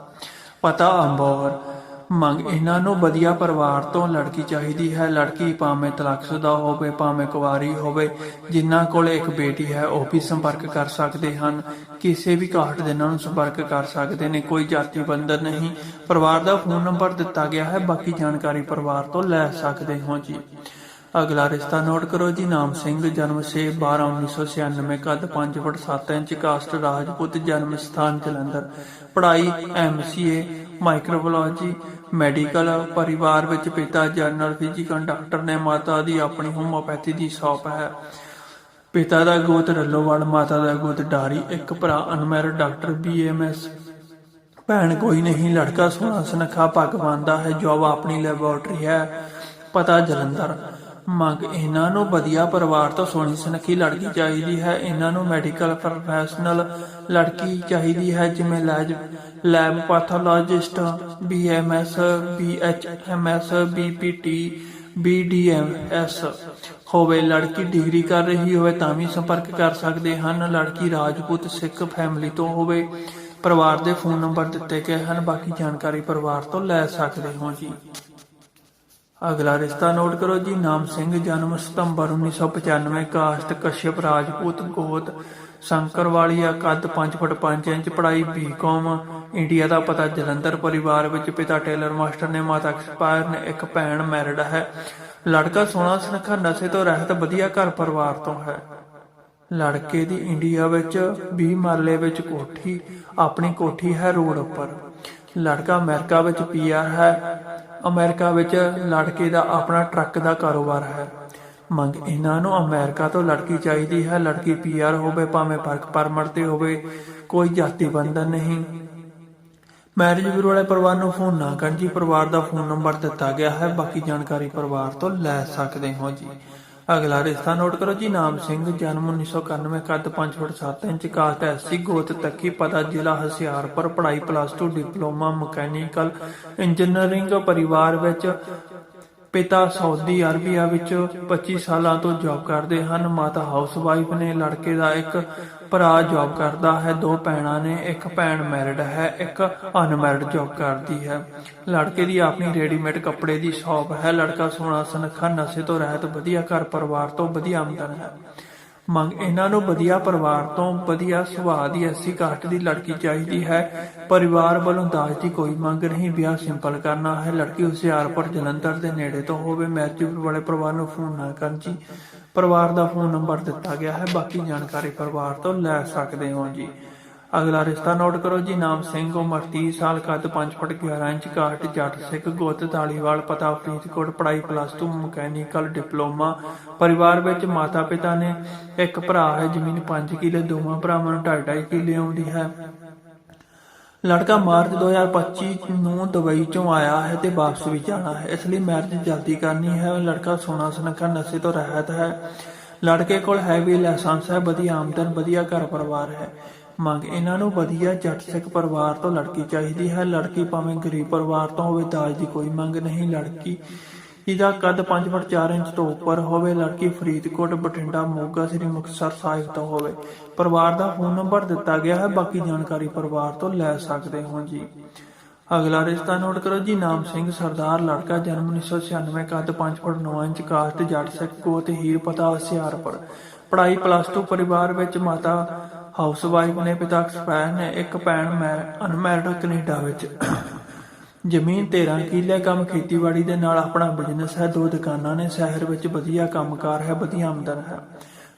ਪਤਾ ਅੰਬੋਰ ਮੰਗ ਇਹਨਾਂ ਨੂੰ ਵਧੀਆ ਪਰਿਵਾਰ ਤੋਂ ਲੜਕੀ ਚਾਹੀਦੀ ਹੈ। ਲੜਕੀ ਭਾਵੇਂ ਤਲਾਕਸ਼ੁਦਾ ਹੋਵੇ, ਭਾਵੇਂ ਕੁਵਾਰੀ ਹੋਵੇ, ਜਿਨ੍ਹਾਂ ਕੋਲ ਇੱਕ ਬੇਟੀ ਹੈ, ਉਹ ਵੀ ਸੰਪਰਕ ਕਰ ਸਕਦੇ ਹਨ। ਕਿਸੇ ਵੀ ਕਾਹਟ ਦੇ ਨਾਲ ਸੰਪਰਕ ਕਰ ਸਕਦੇ ਨੇ, ਕੋਈ ਜਾਤੀ ਬੰਧਨ ਨਹੀਂ। ਪਰਿਵਾਰ ਦਾ ਫੋਨ ਨੰਬਰ ਦਿੱਤਾ ਗਿਆ ਹੈ, ਬਾਕੀ ਜਾਣਕਾਰੀ ਪਰਿਵਾਰ ਤੋਂ ਲੈ ਸਕਦੇ ਹੋ ਜੀ। ਅਗਲਾ ਰਿਸ਼ਤਾ ਨੋਟ ਕਰੋ ਜੀ, ਨਾਮ ਸਿੰਘ, ਜਨਮ 6 12 1996 ਕੱਦ 5 ਫੁੱਟ 7 ਇੰਚ, ਕਾਸਟ ਰਾਜਪੂਤ, ਜਨਮ ਸਥਾਨ ਜਲੰਧਰ। ਪੜ੍ਹਾਈ ਐਮਸੀਏ ਮਾਈਕਰੋਬਾਇਓਲੋਜੀ ਮੈਡੀਕਲ ਪਰਿਵਾਰ ਵਿੱਚ ਪਿਤਾ ਜਨਰਲ, ਫਿਜ਼ੀਕਲ ਡਾਕਟਰ ਨੇ ਮਾਤਾ ਦੀ ਆਪਣੀ ਹੋਮੋਪੈਥੀ ਦੀ ਸ਼ਾਪ ਹੈ। ਪਿਤਾ ਦਾ ਗੋਤ ਰੱਲੋਵਾਲ ਮਾਤਾ ਦਾ ਗੋਤ ਡਾਰੀ, ਇੱਕ ਭਰਾ ਅਨਮੈਰਿਡ ਡਾਕਟਰ ਬੀਐਮਐਸ ਭੈਣ ਕੋਈ ਨਹੀਂ, ਲੜਕਾ ਸੋਹਣਾ ਸੁਨੱਖਾ ਪੱਗ ਬੰਨਦਾ ਹੈ ਜੋਬ ਆਪਣੀ ਲੈਬੋਰਟਰੀ ਹੈ, ਪਤਾ ਜਲੰਧਰ। ਮੰਗ ਇਹਨਾਂ ਨੂੰ ਵਧੀਆ ਪਰਿਵਾਰ ਤੋਂ ਸੋਹਣੀ ਸੁਨੱਖੀ ਲੜਕੀ ਚਾਹੀਦੀ ਹੈ। ਇਹਨਾਂ ਨੂੰ ਮੈਡੀਕਲ ਪ੍ਰੋਫੈਸ਼ਨਲ ਲੜਕੀ ਚਾਹੀਦੀ ਹੈ, ਜਿਵੇਂ ਲੈਜ lab pathologist BMS BHMS BPT BDMS ਹੋਵੇ। ਲੜਕੀ ਡਿਗਰੀ ਕਰ ਰਹੀ ਹੋਵੇ ਤਾਂ ਵੀ ਸੰਪਰਕ ਕਰ ਸਕਦੇ ਹਨ। ਲੜਕੀ ਰਾਜਪੂਤ ਸਿੱਖ ਫੈਮਿਲੀ ਤੋਂ ਹੋਵੇ। ਪਰਿਵਾਰ ਦੇ ਫੋਨ ਨੰਬਰ ਦਿੱਤੇ ਗਏ ਹਨ। ਬਾਕੀ ਜਾਣਕਾਰੀ ਪਰਿਵਾਰ ਤੋਂ ਲੈ ਸਕਦੇ ਹੋ ਜੀ। ਅਗਲਾ ਰਿਸ਼ਤਾ ਨੋਟ ਕਰੋ ਜੀ, ਨਾਮ ਸਿੰਘ, ਜਨਮ ਸਤੰਬਰ 1995 ਕਾਸਟ ਕਸ਼ਯਪ, ਰਾਜਪੂਤ, ਗੋਤ ਸ਼ੰਕਰਵਾਲੀਆ ਕੱਦ 5 ਫੁੱਟ 5 ਇੰਚ, ਪੜ੍ਹਾਈ ਬੀਕਾਮ ਇੰਡੀਆ ਦਾ ਪਤਾ ਜਲੰਧਰ ਪਰਿਵਾਰ ਵਿੱਚ ਪਿਤਾ ਟੇਲਰ ਮਾਸਟਰ ਨੇ, ਮਾਤਾ ਐਕਸਪਾਇਰ ਨੇ, ਇੱਕ ਭੈਣ ਮੈਰਿਡ ਹੈ। ਲੜਕਾ ਸੋਹਣਾ ਸੁਨੱਖਾ, ਨਸ਼ੇ ਤੋਂ ਰਹਿਤ, ਵਧੀਆ ਘਰ ਪਰਿਵਾਰ ਤੋਂ ਹੈ। ਲੜਕੇ ਦੀ ਇੰਡੀਆ ਵਿੱਚ 20 ਮਰਲੇ ਵਿੱਚ ਕੋਠੀ, ਆਪਣੀ ਕੋਠੀ ਹੈ ਰੋਡ ਉੱਪਰ। ਲੜਕਾ ਅਮਰੀਕਾ ਵਿੱਚ ਪੀਆਰ ਹੈ। ਅਮਰੀਕਾ ਵਿੱਚ ਲੜਕੇ ਦਾ ਆਪਣਾ ਟਰੱਕ ਦਾ ਕਾਰੋਬਾਰ ਹੈ। ਮੰਗ ਇਹਨਾਂ ਨੂੰ ਅਮਰੀਕਾ ਤੋਂ ਲੜਕੀ ਚਾਹੀਦੀ ਹੈ। ਲੜਕੀ ਪੀਆਰ ਹੋਵੇ, ਭਾਵੇਂ ਵਰਕ ਪਰਮਿਟ ਤੇ ਹੋਵੇ, ਕੋਈ ਜਾਤੀ ਬੰਧਨ ਨਹੀਂ। ਮੈਰਿਜ ਬਿਊਰੋ ਵਾਲੇ ਪਰਿਵਾਰ ਨੂੰ ਫੋਨ ਨਾ ਕਰਨ ਜੀ। ਪਰਿਵਾਰ ਦਾ ਫੋਨ ਨੰਬਰ ਦਿੱਤਾ ਗਿਆ ਹੈ। ਬਾਕੀ ਜਾਣਕਾਰੀ ਪਰਿਵਾਰ ਤੋਂ ਲੈ ਸਕਦੇ ਹੋ ਜੀ। ਅਗਲਾ ਰਿਸ਼ਤਾ ਨੋਟ ਕਰੋ ਜੀ, ਨਾਮ ਸਿੰਘ, ਜਨਮ 1991 ਕੱਦ 5 ਫੁੱਟ 7 ਇੰਚ, ਕਾਸਟ ਐਸਸੀ ਗੋਤ ਤੱਕੀ, ਪਤਾ ਜ਼ਿਲ੍ਹਾ ਹਸਿਆਰਪੁਰ, ਪੜ੍ਹਾਈ ਪਲੱਸ 2 ਡਿਪਲੋਮਾ ਮਕੈਨੀਕਲ ਇੰਜੀਨੀਅਰਿੰਗ, ਪਰਿਵਾਰ ਵਿੱਚ ਪਿਤਾ ਸਾਊਦੀ ਅਰਬੀਆ ਵਿੱਚ 25 ਸਾਲਾਂ ਤੋਂ ਜੌਬ ਕਰਦੇ ਹਨ। ਮਾਤਾ ਹਾਊਸਵਾਈਫ ਨੇ ਲੜਕੇ ਦਾ ਇੱਕ ਭਰਾ ਜੌਬ ਕਰਦਾ ਹੈ। ਦੋ ਭੈਣਾਂ ਨੇ, ਇੱਕ ਭੈਣ ਮੈਰਿਡ ਹੈ, ਇੱਕ ਅਨਮੈਰਿਡ ਜੌਬ ਕਰਦੀ ਹੈ। ਲੜਕੇ ਦੀ ਆਪਣੀ ਰੈਡੀਮੇਡ ਕੱਪੜੇ ਦੀ ਸ਼ਾਪ ਹੈ। ਲੜਕਾ ਸੋਹਣਾ ਸੁਨੱਖਾ, ਨਸ਼ੇ ਤੋਂ ਰਹਿਤ, ਵਧੀਆ ਘਰ ਪਰਿਵਾਰ ਤੋਂ ਵਧੀਆ ਆਮਦਨ ਹੈ। ਮੰਗ ਇਹਨਾਂ ਨੂੰ ਵਧੀਆ ਪਰਿਵਾਰ ਤੋਂ ਵਧੀਆ ਸੁਭਾਅ ਦੀ ਐਸੀ ਕਾਸਟ ਦੀ ਲੜਕੀ ਚਾਹੀਦੀ ਹੈ। ਪਰਿਵਾਰ ਵੱਲੋਂ ਦਾਜ ਦੀ ਕੋਈ ਮੰਗ ਨਹੀਂ, ਵਿਆਹ ਸਿੰਪਲ ਕਰਨਾ ਹੈ। ਲੜਕੀ ਹੁਸ਼ਿਆਰਪੁਰ, ਜਲੰਧਰ ਦੇ ਨੇੜੇ ਤੋਂ ਹੋਵੇ, ਮੈਚੂਰ ਵਾਲੇ ਪਰਿਵਾਰ ਨੂੰ ਫੋਨ ਨਾ ਕਰਨ ਜੀ। ਪਰਿਵਾਰ ਦਾ ਫੋਨ ਨੰਬਰ ਦਿੱਤਾ ਗਿਆ ਹੈ। ਬਾਕੀ ਜਾਣਕਾਰੀ ਪਰਿਵਾਰ ਤੋਂ ਲੈ ਸਕਦੇ ਹੋ ਜੀ। ਅਗਲਾ ਰਿਸ਼ਤਾ ਨੋਟ ਕਰੋ ਜੀ, ਨਾਮ ਸਿੰਘ, ਉਮਰ 30 ਸਾਲ, ਕੱਦ 5 ਫੁੱਟ 11 ਇੰਚ ਕਾਟ ਜੱਟ ਸਿੱਖ, ਗੁੱਤ, ਧਾਲੀਵਾਲ, ਪਤਾ ਫਰੀਦਕੋਟ, ਪੜ੍ਹਾਈ ਪਲੱਸ 2 ਮਕੈਨੀਕਲ, ਡਿਪਲੋਮਾ। ਪਰਿਵਾਰ ਵਿੱਚ ਮਾਤਾ ਪਿਤਾ ਨੇ ਇੱਕ ਭਰਾ ਹੈ, ਜ਼ਮੀਨ 5 ਕਿੱਲੇ, ਦੋਵਾਂ ਭਰਾਵਾਂ ਨੂੰ 2.5 ਕਿੱਲੇ ਆਉਂਦੀ ਹੈ। ਲੜਕਾ ਮਾਰਚ 2025 ਨੂੰ ਦੁਬਈ ਚੋਂ ਆਇਆ ਹੈ ਤੇ ਵਾਪਸ ਵੀ ਜਾਣਾ ਹੈ। ਇਸ ਲਈ ਮੈਰਿਜ ਜਲਦੀ ਕਰਨੀ ਹੈ। ਲੜਕਾ ਸੋਨਾ ਸੁਨੱਖਾ ਨਸ਼ੇ ਤੋਂ ਰਹਿਤ ਹੈ। ਲੜਕੇ ਕੋਲ ਹੈਵੀ ਲਾਇਸੈਂਸ ਹੈ, ਵਧੀਆ ਆਮਦਨ, ਵਧੀਆ ਘਰ ਪਰਿਵਾਰ ਹੈ। ਮੰਗ ਇਹਨਾਂ ਨੂੰ ਵਧੀਆ ਜੱਟ ਸਿੱਖ ਪਰਿਵਾਰ ਤੋਂ ਲੜਕੀ ਚਾਹੀਦੀ ਹੈ। ਲੜਕੀ ਭਾਵੇਂ ਗਰੀਬ ਪਰਿਵਾਰ ਤੋਂ ਹੋਵੇ, ਦਾਜ ਦੀ ਕੋਈ ਮੰਗ ਨਹੀਂ। ਲੜਕੀ ਇਹਦਾ ਕੱਦ 5 ਫੁੱਟ 4 ਇੰਚ ਤੋਂ ਉੱਪਰ ਹੋਵੇ, ਲੜਕੀ ਫਰੀਦਕੋਟ, ਬਠਿੰਡਾ, ਮੋਗਾ, ਸ੍ਰੀ ਮੁਕਤਸਰ ਸਾਹਿਬ ਤੋਂ ਹੋਵੇ। ਪਰਿਵਾਰ ਦਾ ਫੋਨ ਨੰਬਰ ਦਿੱਤਾ ਗਿਆ ਹੈ। ਬਾਕੀ ਜਾਣਕਾਰੀ ਪਰਿਵਾਰ ਤੋਂ ਲੈ ਸਕਦੇ ਹੋ ਜੀ। ਅਗਲਾ ਰਿਸ਼ਤਾ ਨੋਟ ਕਰੋ ਜੀ। ਨਾਮ ਸਿੰਘ, ਸਰਦਾਰ, ਲੜਕਾ, ਜਨਮ 1996 ਕੱਦ 5 foot 9 inch caste Jat Sikh, ਗੋਤ ਹੀਰ, ਪਤਾ ਹੁਸ਼ਿਆਰਪੁਰ ਪੜ੍ਹਾਈ ਪਲੱਸ 2 ਪਰਿਵਾਰ ਵਿੱਚ ਮਾਤਾ ਹਾਊਸ ਵਾਈਫ ਨੇ ਪਿਤਾ ਐਕਸਪਾਇਰ ਨੇ ਇੱਕ ਭੈਣ ਮੈਂ ਅਨਮੈਰਿਡ ਕੈਨੇਡਾ ਵਿੱਚ। ਜ਼ਮੀਨ 13 ਕਿੱਲੇ ਕੰਮ ਖੇਤੀਬਾੜੀ ਦੇ ਨਾਲ ਆਪਣਾ ਬਿਜ਼ਨਸ ਹੈ, ਦੋ ਦੁਕਾਨਾਂ ਨੇ, ਸ਼ਹਿਰ ਵਿੱਚ ਵਧੀਆ ਕੰਮਕਾਰ ਹੈ, ਵਧੀਆ ਆਮਦਨ ਹੈ।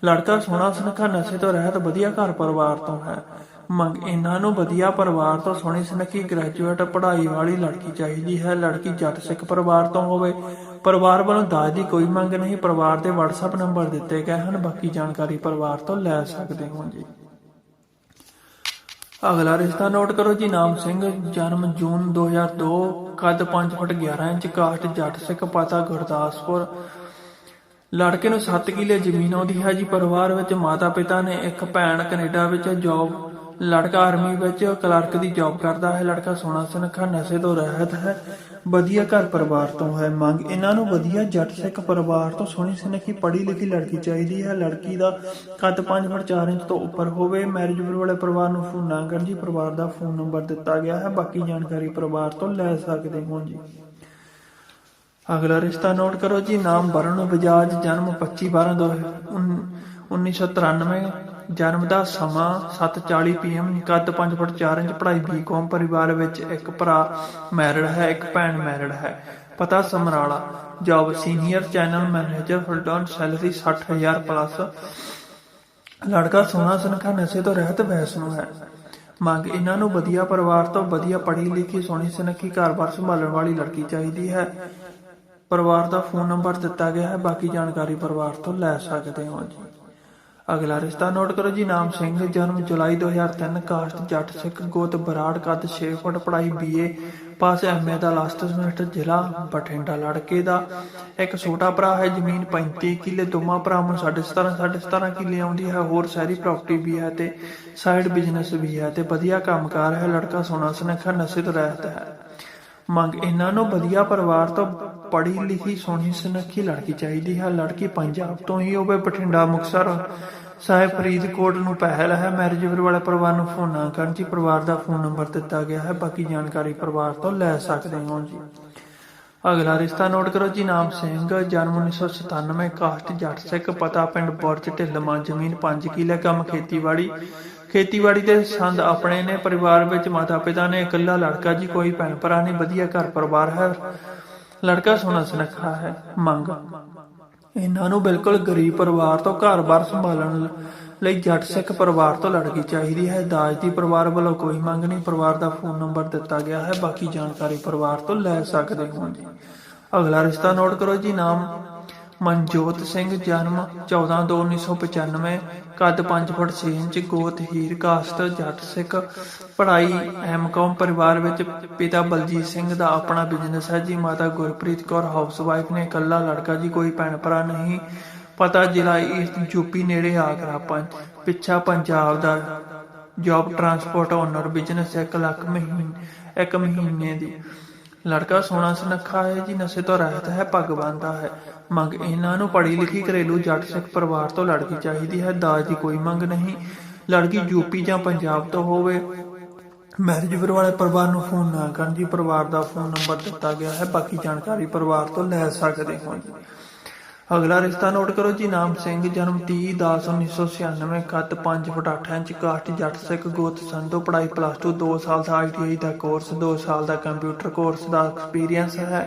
ਲੜਕਾ ਸੋਹਣਾ ਸੁਨੱਖਾ, ਨਸ਼ੇ ਤੋਂ ਰਹਿਤ, ਵਧੀਆ ਘਰ ਪਰਿਵਾਰ ਤੋਂ ਹੈ। ਮੰਗ ਇਹਨਾਂ ਨੂੰ ਵਧੀਆ ਪਰਿਵਾਰ ਤੋਂ ਸੋਹਣੀ ਸੁਨੱਖੀ ਗ੍ਰੈਜੂਏਟ ਪੜ੍ਹਾਈ ਵਾਲੀ ਲੜਕੀ ਚਾਹੀਦੀ ਹੈ। ਲੜਕੀ ਜੱਟ ਸਿੱਖ ਪਰਿਵਾਰ ਤੋਂ ਹੋਵੇ, ਪਰਿਵਾਰ ਵੱਲੋਂ ਦਾਜ ਦੀ ਕੋਈ ਮੰਗ ਨਹੀਂ, ਪਰਿਵਾਰ ਦੇ WhatsApp ਨੰਬਰ ਦਿੱਤੇ ਗਏ ਹਨ, ਬਾਕੀ ਜਾਣਕਾਰੀ ਪਰਿਵਾਰ ਤੋਂ ਲੈ ਸਕਦੇ ਹੋ ਜੀ। ਅਗਲਾ ਰਿਸ਼ਤਾ ਨੋਟ ਕਰੋ ਜੀ, ਨਾਮ ਸਿੰਘ, ਜਨਮ ਜੂਨ 2002 ਕੱਦ 5 ਫੁੱਟ 11 ਇੰਚ ਕਾਸਟ ਜੱਟ ਸਿੱਖ, ਪਤਾ ਗੁਰਦਾਸਪੁਰ। ਲੜਕੇ ਨੂੰ 7 ਕਿੱਲੇ ਜ਼ਮੀਨ ਆਉਂਦੀ ਹੈ ਜੀ, ਪਰਿਵਾਰ ਵਿੱਚ ਮਾਤਾ ਪਿਤਾ ਨੇ, ਇੱਕ ਭੈਣ ਕੈਨੇਡਾ ਵਿੱਚ ਜੌਬ ਲੜਕਾ ਆਰਮੀ ਵਿੱਚ ਕਲਰਕ ਦੀ ਜੌਬ ਕਰਦਾ ਹੈ, ਲੜਕਾ ਸੋਨਾ ਸੁਨੱਖਾ ਨਸ਼ੇ ਤੋਂ ਰਹਿਤ ਹੈ, ਵਧੀਆ ਘਰ ਪਰਿਵਾਰ ਤੋਂ ਹੈ। ਮੰਗ ਇਹਨਾਂ ਨੂੰ ਵਧੀਆ ਜੱਟ ਸਿੱਖ ਪਰਿਵਾਰ ਤੋਂ ਸੋਹਣੀ ਸੁਨੱਖੀ ਪੜ੍ਹੀ ਲਿਖੀ ਲੜਕੀ ਚਾਹੀਦੀ ਹੈ। ਲੜਕੀ ਦਾ ਕੱਦ 5 ਫੁੱਟ 4 ਇੰਚ ਤੋਂ ਉੱਪਰ ਹੋਵੇ ਮੈਰਿਜ ਵਾਲੇ ਪਰਿਵਾਰ ਨੂੰ ਫੋਨ ਨਾ ਕਰਨ ਜੀ, ਪਰਿਵਾਰ ਦਾ ਫੋਨ ਨੰਬਰ ਦਿੱਤਾ ਗਿਆ ਹੈ। ਬਾਕੀ ਜਾਣਕਾਰੀ ਪਰਿਵਾਰ ਤੋਂ ਲੈ ਸਕਦੇ ਹੋ ਜੀ। ਅਗਲਾ ਰਿਸ਼ਤਾ ਨੋਟ ਕਰੋ ਜੀ, ਨਾਮ ਵਰਣ ਬਜਾਜ ਜਨਮ 25 12 1993 ਜਨਮ ਦਾ ਸਮਾਂ 7:40 ਪੀਐਮ ਕੱਦ 5 ਫੁੱਟ 4 ਇੰਚ ਪੜ੍ਹਾਈ ਬੀਕਾਮ ਪਰਿਵਾਰ ਵਿੱਚ ਇੱਕ ਭਰਾ ਮੈਰਿਡ ਹੈ, ਇੱਕ ਭੈਣ ਮੈਰਿਡ ਹੈ। ਪਤਾ Samrala, job senior channel manager Fullerton salary 60000 plus. ਲੜਕਾ ਸੋਨਾ ਸਨਖਾ ਨਸ਼ੇ ਤੋਂ ਰਹਿਤ ਵੈਸਨੂੰ ਹੈ। ਮੰਗ, ਇਹਨਾਂ ਨੂੰ ਵਧੀਆ ਪਰਿਵਾਰ ਤੋਂ ਵਧੀਆ ਪੜ੍ਹੀ ਲਿਖੀ ਸੋਹਣੀ ਸੁਨੱਖੀ ਘਰ-ਬਾਰ ਸੰਭਾਲਣ ਵਾਲੀ ਲੜਕੀ ਚਾਹੀਦੀ ਹੈ। ਪਰਿਵਾਰ ਦਾ ਫੋਨ ਨੰਬਰ ਦਿੱਤਾ ਗਿਆ ਹੈ, ਬਾਕੀ ਜਾਣਕਾਰੀ ਪਰਿਵਾਰ ਤੋਂ ਲੈ ਸਕਦੇ ਹੋ ਜੀ। ਅਗਲਾ ਰਿਸ਼ਤਾ ਨੋਟ ਕਰੋ ਜੀ, ਨਾਮ ਸਿੰਘ, ਜਨਮ ਜੁਲਾਈ 2003 ਕਾਸਟ ਜੱਟ ਸਿੱਖ, ਗੋਤ ਬਰਾੜ, ਕੱਦ 6 ਫੁੱਟ, ਪੜ੍ਹਾਈ B A pass M A the last semester, ਜ਼ਿਲ੍ਹਾ ਬਠਿੰਡਾ, ਲੜਕੇ ਦਾ। ਇੱਕ ਛੋਟਾ ਭਰਾ ਹੈ, ਜ਼ਮੀਨ 35 ਕਿੱਲੇ, ਦੋਵਾਂ ਭਰਾਵਾਂ ਨੂੰ 17.5 17.5 ਕਿੱਲੇ ਆਉਂਦੀ ਹੈ, ਹੋਰ ਸਾਰੀ ਪ੍ਰਾਪਰਟੀ ਵੀ ਹੈ ਤੇ ਸਾਈਡ ਬਿਜ਼ਨਸ ਵੀ ਹੈ ਤੇ ਵਧੀਆ ਕੰਮਕਾਰ ਹੈ, ਲੜਕਾ ਸੋਨਾ ਸੁਨੱਖਾ ਨਸ਼ੇ ਤੋਂ ਰਹਿਤ ਹੈ। ਮੰਗ ਇਹਨਾਂ ਨੂੰ ਵਧੀਆ ਪਰਿਵਾਰ ਤੋਂ ਪੜ੍ਹੀ ਲਿਖੀ ਸੋਹਣੀ ਸੁਨੱਖੀ ਲੜਕੀ ਚਾਹੀਦੀ ਹੈ। ਲੜਕੀ ਪੰਜਾਬ ਤੋਂ ਹੀ ਹੋਵੇ, ਬਠਿੰਡਾ, ਮੁਕਤਸਰ। ਸਾਹਿਬ ਫਰੀਦਕੋਟ ਨੂੰ ਪਹਿਲ ਹੈ। ਮੈਰਿਜ ਵਾਲੇ ਪਰਿਵਾਰ ਨੂੰ ਫੋਨ ਨਾ ਕਰਨ ਜੀ। ਪਰਿਵਾਰ ਦਾ ਫੋਨ ਨੰਬਰ ਦਿੱਤਾ ਗਿਆ ਹੈ। ਬਾਕੀ ਜਾਣਕਾਰੀ ਪਰਿਵਾਰ ਤੋਂ ਲੈ ਸਕਦੇ ਹੋ ਜੀ। ਅਗਲਾ ਰਿਸ਼ਤਾ ਨੋਟ ਕਰੋ ਜੀ। ਨਾਮ ਸਿੰਘ, ਜਨਮ 1997 ਕਾਸਟ ਜੱਟ ਸਿੱਖ, ਪਤਾ ਪਿੰਡ ਬੁਰਜ ਢਿੱਲਮਾ ਜ਼ਮੀਨ 5 ਕਿੱਲੇ, ਕੰਮ ਖੇਤੀਬਾੜੀ। ਖੇਤੀਬਾੜੀ ਦੇ ਸੰਦ ਆਪਣੇ ਨੇ, ਪਰਿਵਾਰ ਵਿੱਚ ਮਾਤਾ ਪਿਤਾ ਨੇ, ਇਕੱਲਾ ਲੜਕਾ ਜੀ, ਕੋਈ ਭੈਣ ਭਰਾ ਨਹੀਂ, ਵਧੀਆ ਘਰ ਪਰਿਵਾਰ ਹੈ। ਲੜਕਾ ਸੋਹਣਾ ਸੁਨੱਖਾ ਹੈ, ਮੰਗ। ਇਹਨਾਂ ਨੂੰ ਬਿਲਕੁਲ ਗਰੀਬ ਪਰਿਵਾਰ ਤੋਂ ਘਰ-ਬਾਰ ਸੰਭਾਲਣ ਲਈ ਜੱਟ ਸਿੱਖ ਪਰਿਵਾਰ ਤੋਂ ਲੜਕੀ ਚਾਹੀਦੀ ਹੈ। ਦਾਜ ਦੀ ਪਰਿਵਾਰ ਵੱਲੋਂ ਕੋਈ ਮੰਗ ਨਹੀਂ, ਪਰਿਵਾਰ ਦਾ ਫੋਨ ਨੰਬਰ ਦਿੱਤਾ ਗਿਆ ਹੈ। ਬਾਕੀ ਜਾਣਕਾਰੀ ਪਰਿਵਾਰ ਤੋਂ ਲੈ ਸਕਦੇ ਹੋ ਜੀ। ਅਗਲਾ ਰਿਸ਼ਤਾ ਨੋਟ ਕਰੋ ਜੀ, ਨਾਮ ਮਨਜੋਤ ਸਿੰਘ ਜਨਮ 14/2/1995 ਕੱਦ 5 ਫੁੱਟ 6 ਇੰਚ, ਗੋਤ ਹੀਰ ਕਾਸਟ ਜੱਟ ਸਿੱਖ। ਪੜ੍ਹਾਈ ਐਮਕਾਮ ਪਰਿਵਾਰ ਵਿੱਚ ਪਿਤਾ ਬਲਜੀਤ ਸਿੰਘ ਦਾ ਆਪਣਾ ਬਿਜ਼ਨਸ ਹੈ ਜੀ। ਮਾਤਾ ਗੁਰਪ੍ਰੀਤ ਕੌਰ ਹਾਊਸਵਾਈਫ ਨੇ ਇਕੱਲਾ ਲੜਕਾ ਜੀ, ਕੋਈ ਭੈਣ ਭਰਾ ਨਹੀਂ। ਪਤਾ ਜ਼ਿਲ੍ਹਾ ਈਸਟ ਯੂਪੀ ਨੇੜੇ ਆਗਰਾ ਪੰਜ ਪਿੱਛਾ ਪੰਜਾਬ ਦਾ job transport owner business 1 lakh ਮਹੀਨੇ, ਇੱਕ ਮਹੀਨੇ ਦੀ। ਲੜਕਾ ਸੋਨਾ ਸੁਨੱਖਾ ਹੈ ਜੀ, ਨਸ਼ੇ ਤੋਂ ਰਹਿਤ ਹੈ, ਪੱਗ ਬੰਨਦਾ ਹੈ। ਮੰਗ ਇਹਨਾਂ ਨੂੰ ਪੜ੍ਹੀ ਲਿਖੀ ਘਰੇਲੂ ਜੱਟ ਸਿੱਖ ਪਰਿਵਾਰ ਤੋਂ ਲੜਕੀ ਚਾਹੀਦੀ ਹੈ, ਦਾਜ ਦੀ ਕੋਈ ਮੰਗ ਨਹੀਂ। ਲੜਕੀ ਯੂਪੀ ਜਾਂ ਪੰਜਾਬ ਤੋਂ ਹੋਵੇ ਮੈਰਿਜ ਬਿਊਰੋ ਵਾਲੇ ਪਰਿਵਾਰ ਨੂੰ ਫੋਨ ਨਾ ਕਰਨ ਜੀ, ਪਰਿਵਾਰ ਦਾ ਫੋਨ ਨੰਬਰ ਦਿੱਤਾ ਗਿਆ ਹੈ, ਬਾਕੀ ਜਾਣਕਾਰੀ ਪਰਿਵਾਰ ਤੋਂ ਲੈ ਸਕਦੇ ਹੋ ਜੀ। ਅਗਲਾ ਰਿਸ਼ਤਾ ਨੋਟ ਕਰੋ ਜੀ, ਨਾਮ ਸਿੰਘ, ਜਨਮ 30 10 1996 ਕੱਦ 5 foot 8 inch caste Jat Sikh, ਗੋਤ ਸੰਧੋ, ਪੜ੍ਹਾਈ ਪਲੱਸ 2 2 ਸਾਲ ਦਾ ਆਈਟੀਆਈ ਦਾ ਕੋਰਸ 2 ਸਾਲ ਦਾ ਕੰਪਿਊਟਰ ਕੋਰਸ ਦਾ ਐਕਸਪੀਰੀਅੰਸ ਹੈ।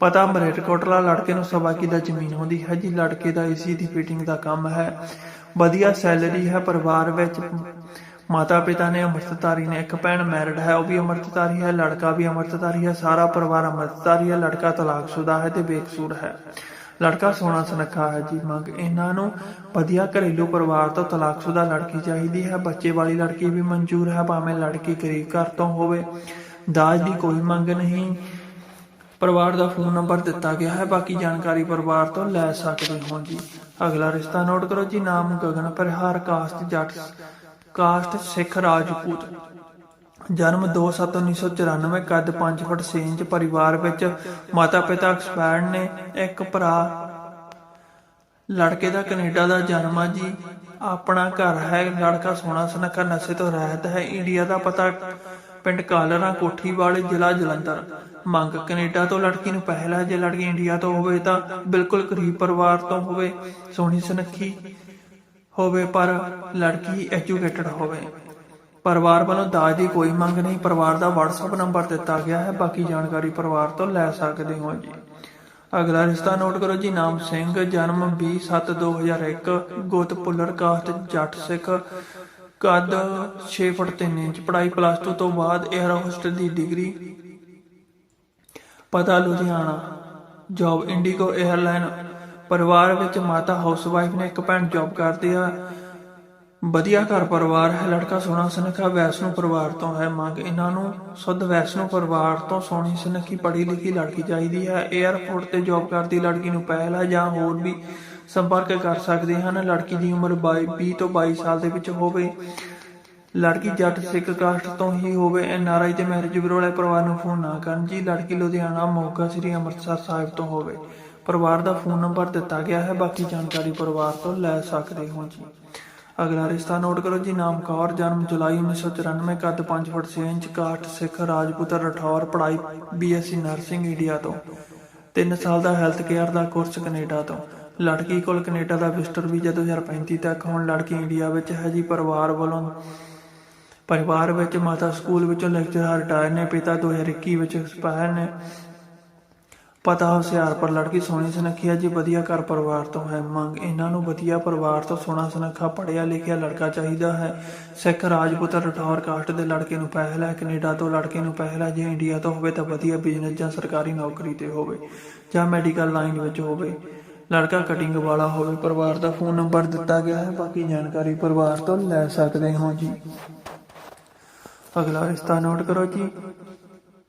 ਪਤਾ ਮਰੇਟਕੋਟਲਾ ਲੜਕੇ ਨੂੰ ਸਵਾ ਕੀ ਦਾ ਜ਼ਮੀਨ ਹੁੰਦੀ ਹੈ ਜੀ, ਲੜਕੇ ਦਾ ਏਸੀ ਦੀ ਫਿਟਿੰਗ ਦਾ ਕੰਮ ਹੈ। ਵਧੀਆ ਸੈਲਰੀ ਹੈ, ਪਰਿਵਾਰ ਵਿੱਚ ਮਾਤਾ ਪਿਤਾ ਨੇ ਅੰਮ੍ਰਿਤਧਾਰੀ ਨੇ ਇੱਕ ਭੈਣ ਮੈਰਿਡ ਹੈ, ਉਹ ਵੀ ਅੰਮ੍ਰਿਤਧਾਰੀ ਹੈ, ਲੜਕਾ ਵੀ ਅੰਮ੍ਰਿਤਧਾਰੀ ਹੈ, ਸਾਰਾ ਪਰਿਵਾਰ ਅੰਮ੍ਰਿਤਧਾਰੀ ਹੈ, ਲੜਕਾ ਤਲਾਕਸ਼ੁਦਾ ਹੈ ਤੇ ਬੇਕਸੂਰ ਹੈ। ਲੜਕਾ ਸੋਹਣਾ ਸੁਨੱਖਾ ਹੈ ਜੀ ਮੰਗ। ਇਹਨਾਂ ਨੂੰ ਵਧੀਆ ਘਰੇਲੂ ਪਰਿਵਾਰ ਤੋਂ ਤਲਾਕਸ਼ੁਦਾ ਲੜਕੀ ਚਾਹੀਦੀ ਹੈ। ਬੱਚੇ ਵਾਲੀ ਲੜਕੀ ਵੀ ਮਨਜ਼ੂਰ ਹੈ, ਭਾਵੇਂ ਲੜਕੀ ਗਰੀਬ ਘਰ ਤੋਂ ਹੋਵੇ। ਦਾਜ ਦੀ ਕੋਈ ਮੰਗ ਨਹੀਂ। ਪਰਿਵਾਰ ਦਾ ਫੋਨ ਨੰਬਰ ਦਿੱਤਾ ਗਿਆ ਹੈ। ਬਾਕੀ ਜਾਣਕਾਰੀ ਪਰਿਵਾਰ ਤੋਂ ਲੈ ਸਕਦੇ ਹੋ ਜੀ। ਅਗਲਾ ਰਿਸ਼ਤਾ ਨੋਟ ਕਰੋ ਜੀ। ਨਾਮ ਗਗਨ, ਪਰਿਹਾਰ, ਕਾਸਟ, ਜੱਟ, ਕਾਸਟ, ਸਿੱਖ, ਰਾਜਪੂਤ। ਜਨਮ 2/7/1994 ਕੱਦ 5 ਫੁੱਟ 6 ਇੰਚ, ਪਰਿਵਾਰ ਵਿੱਚ ਮਾਤਾ ਪਿਤਾ ਐਕਸਪਾਇਰਡ ਨੇ ਇੱਕ ਭਰਾ। ਲੜਕੇ ਦਾ ਕੈਨੇਡਾ ਦਾ ਜਨਮ ਆ ਜੀ। ਆਪਣਾ ਘਰ ਹੈ, ਲੜਕਾ ਸੋਹਣਾ ਸੁਨੱਖਾ, ਨਸ਼ੇ ਤੋਂ ਰਹਿਤ ਹੈ। ਇੰਡੀਆ ਦਾ ਪਤਾ ਪਿੰਡ ਕਾਲਰਾ ਕੋਠੀ ਵਾਲੇ ਜ਼ਿਲ੍ਹਾ ਜਲੰਧਰ। ਮੰਗ, ਕੈਨੇਡਾ ਤੋਂ ਲੜਕੀ ਨੂੰ ਪਹਿਲਾ ਜੇ ਲੜਕੀ ਇੰਡੀਆ ਤੋਂ ਹੋਵੇ ਤਾਂ ਬਿਲਕੁਲ ਗਰੀਬ ਪਰਿਵਾਰ ਤੋਂ ਹੋਵੇ, ਸੋਹਣੀ ਸੁਨੱਖੀ ਹੋਵੇ, ਪਰ ਲੜਕੀ ਐਜੂਕੇਟਡ ਹੋਵੇ। ਪਰਿਵਾਰ ਵੱਲੋਂ ਦਾਜ ਦੀ ਕੋਈ ਮੰਗ ਨਹੀਂ। ਪਰਿਵਾਰ ਦਾ WhatsApp ਨੰਬਰ ਦਿੱਤਾ ਗਿਆ ਹੈ। ਬਾਕੀ ਜਾਣਕਾਰੀ ਪਰਿਵਾਰ ਤੋਂ ਲੈ ਸਕਦੇ ਹੋ ਜੀ। ਅਗਲਾ ਰਿਸ਼ਤਾ ਨੋਟ ਕਰੋ ਜੀ। ਨਾਮ ਸਿੰਘ, ਜਨਮ 20/7/2001 ਗੋਤ ਪੁੱਲਰ ਕਾਸਟ ਜੱਟ ਸਿੱਖ, ਕੱਦ 6 ਫੁੱਟ 3 ਇੰਚ, ਪੜ੍ਹਾਈ ਪਲੱਸ 2 ਤੋਂ ਬਾਅਦ 에ਅਰ ਹੋਸਟਲ ਦੀ ਡਿਗਰੀ। ਪਤਾ ਲੁਧਿਆਣਾ ਜੌਬ ਇੰਡੀਗੋ 에ਅਰਲਾਈਨ ਪਰਿਵਾਰ ਵਿੱਚ ਮਾਤਾ ਹਾਊਸਵਾਈਫ ਨੇ ਇੱਕ ਭੈਣ ਜੌਬ ਕਰਦੀ ਆ। ਵਧੀਆ ਘਰ ਪਰਿਵਾਰ ਹੈ, ਲੜਕਾ ਸੋਹਣਾ ਸੁਨੱਖਾ, ਵੈਸ਼ਨੂ ਪਰਿਵਾਰ ਤੋਂ ਹੈ ਮੰਗ। ਇਹਨਾਂ ਨੂੰ ਸੁੱਧ ਵੈਸ਼ਨੂ ਪਰਿਵਾਰ ਤੋਂ ਸੋਹਣੀ, ਸੁਨੱਖੀ ਪੜ੍ਹੀ ਲਿਖੀ ਲੜਕੀ ਚਾਹੀਦੀ ਹੈ। 에ਅਰਪੋਰਟ ਤੇ ਜੌਬ ਕਰਦੀ ਲੜਕੀ ਨੂੰ ਪਹਿਲਾ ਜਾਂ ਹੋਰ ਵੀ ਸੰਪਰਕ ਕਰ ਸਕਦੇ ਹਨ। ਲੜਕੀ ਦੀ ਉਮਰ 22 ਤੋਂ 22 ਸਾਲ ਦੇ ਵਿੱਚ ਹੋਵੇ। ਲੜਕੀ ਜੱਟ, ਸਿੱਖ, ਕਾਸਟ ਤੋਂ ਹੀ ਹੋਵੇ। ਐਨ ਆਰ ਆਈ ਤੇ ਮੈਰਿਜ ਬਿਊਰੋ ਵਾਲੇ ਪਰਿਵਾਰ ਨੂੰ ਫੋਨ ਨਾ ਕਰਨ। ਜੀ, ਲੜਕੀ ਲੁਧਿਆਣਾ, ਮੋਗਾ, ਸ੍ਰੀ ਅੰਮ੍ਰਿਤਸਰ ਸਾਹਿਬ ਤੋਂ ਹੋਵੇ। ਪਰਿਵਾਰ ਦਾ ਫੋਨ ਨੰਬਰ ਦਿੱਤਾ ਗਿਆ ਹੈ। ਬਾਕੀ ਜਾਣਕਾਰੀ ਪਰਿਵਾਰ ਤੋਂ ਲੈ ਸਕਦੇ ਹੋ ਜੀ। ਅਗਲਾ ਰਿਸ਼ਤਾ ਨੋਟ ਕਰੋ ਜੀ ਨਾਮ ਕੌਰ ਜਨਮ ਜੁਲਾਈ 1994 ਕੱਦ 5 foot 6 inch caste Sikh Rajput Rathore, ਪੜ੍ਹਾਈ ਬੀਐਸਸੀ ਨਰਸਿੰਗ, ਇੰਡੀਆ ਤੋਂ। 3 ਸਾਲ ਦਾ ਹੈਲਥ ਕੇਅਰ ਦਾ ਕੋਰਸ ਕੈਨੇਡਾ ਤੋਂ। ਲੜਕੀ ਕੋਲ ਕੈਨੇਡਾ ਦਾ ਵਿਜ਼ਟਰ ਵੀਜ਼ਾ 2035 ਤੱਕ। ਹੁਣ ਲੜਕੀ ਇੰਡੀਆ ਵਿੱਚ ਹੈ ਜੀ, ਪਰਿਵਾਰ ਵੱਲੋਂ, ਪਰਿਵਾਰ ਵਿੱਚ ਮਾਤਾ ਸਕੂਲ ਵਿੱਚੋਂ ਲੈਕਚਰਰ ਰਿਟਾਇਰ ਨੇ, ਪਿਤਾ 2021 ਵਿੱਚ ਐਕਸਪਾਇਰ ਨੇ। ਪਤਾ ਹੁਸ਼ਿਆਰਪੁਰ ਲੜਕੀ ਸੋਹਣੀ ਸੁਨੱਖੀ ਹੈ ਜੀ, ਵਧੀਆ ਘਰ ਪਰਿਵਾਰ ਤੋਂ ਹੈ। ਮੰਗ, ਇਹਨਾਂ ਨੂੰ ਵਧੀਆ ਪਰਿਵਾਰ ਤੋਂ ਸੋਹਣਾ ਸੁਨੱਖਾ, ਪੜ੍ਹਿਆ ਲਿਖਿਆ ਲੜਕਾ ਚਾਹੀਦਾ ਹੈ। ਸਿੱਖ ਰਾਜਪੂਤ ਰਠੌਰ ਕਾਸਟ ਦੇ ਲੜਕੇ ਨੂੰ ਪਹਿਲਾ ਕੈਨੇਡਾ ਤੋਂ ਲੜਕੇ ਨੂੰ ਪਹਿਲਾ ਜੇ ਇੰਡੀਆ ਤੋਂ ਹੋਵੇ ਤਾਂ ਵਧੀਆ ਬਿਜ਼ਨਸ ਜਾਂ ਸਰਕਾਰੀ ਨੌਕਰੀ ਤੇ ਹੋਵੇ ਜਾਂ ਮੈਡੀਕਲ ਲਾਈਨ ਵਿੱਚ ਹੋਵੇ। ਲੜਕਾ ਕਟਿੰਗ ਵਾਲਾ ਹੋਵੇ, ਪਰਿਵਾਰ ਦਾ ਫੋਨ ਨੰਬਰ ਦਿੱਤਾ ਗਿਆ ਹੈ। ਬਾਕੀ ਜਾਣਕਾਰੀ ਪਰਿਵਾਰ ਤੋਂ ਲੈ ਸਕਦੇ ਹੋ ਜੀ। ਅਗਲਾ ਰਿਸ਼ਤਾ ਨੋਟ ਕਰੋ ਜੀ।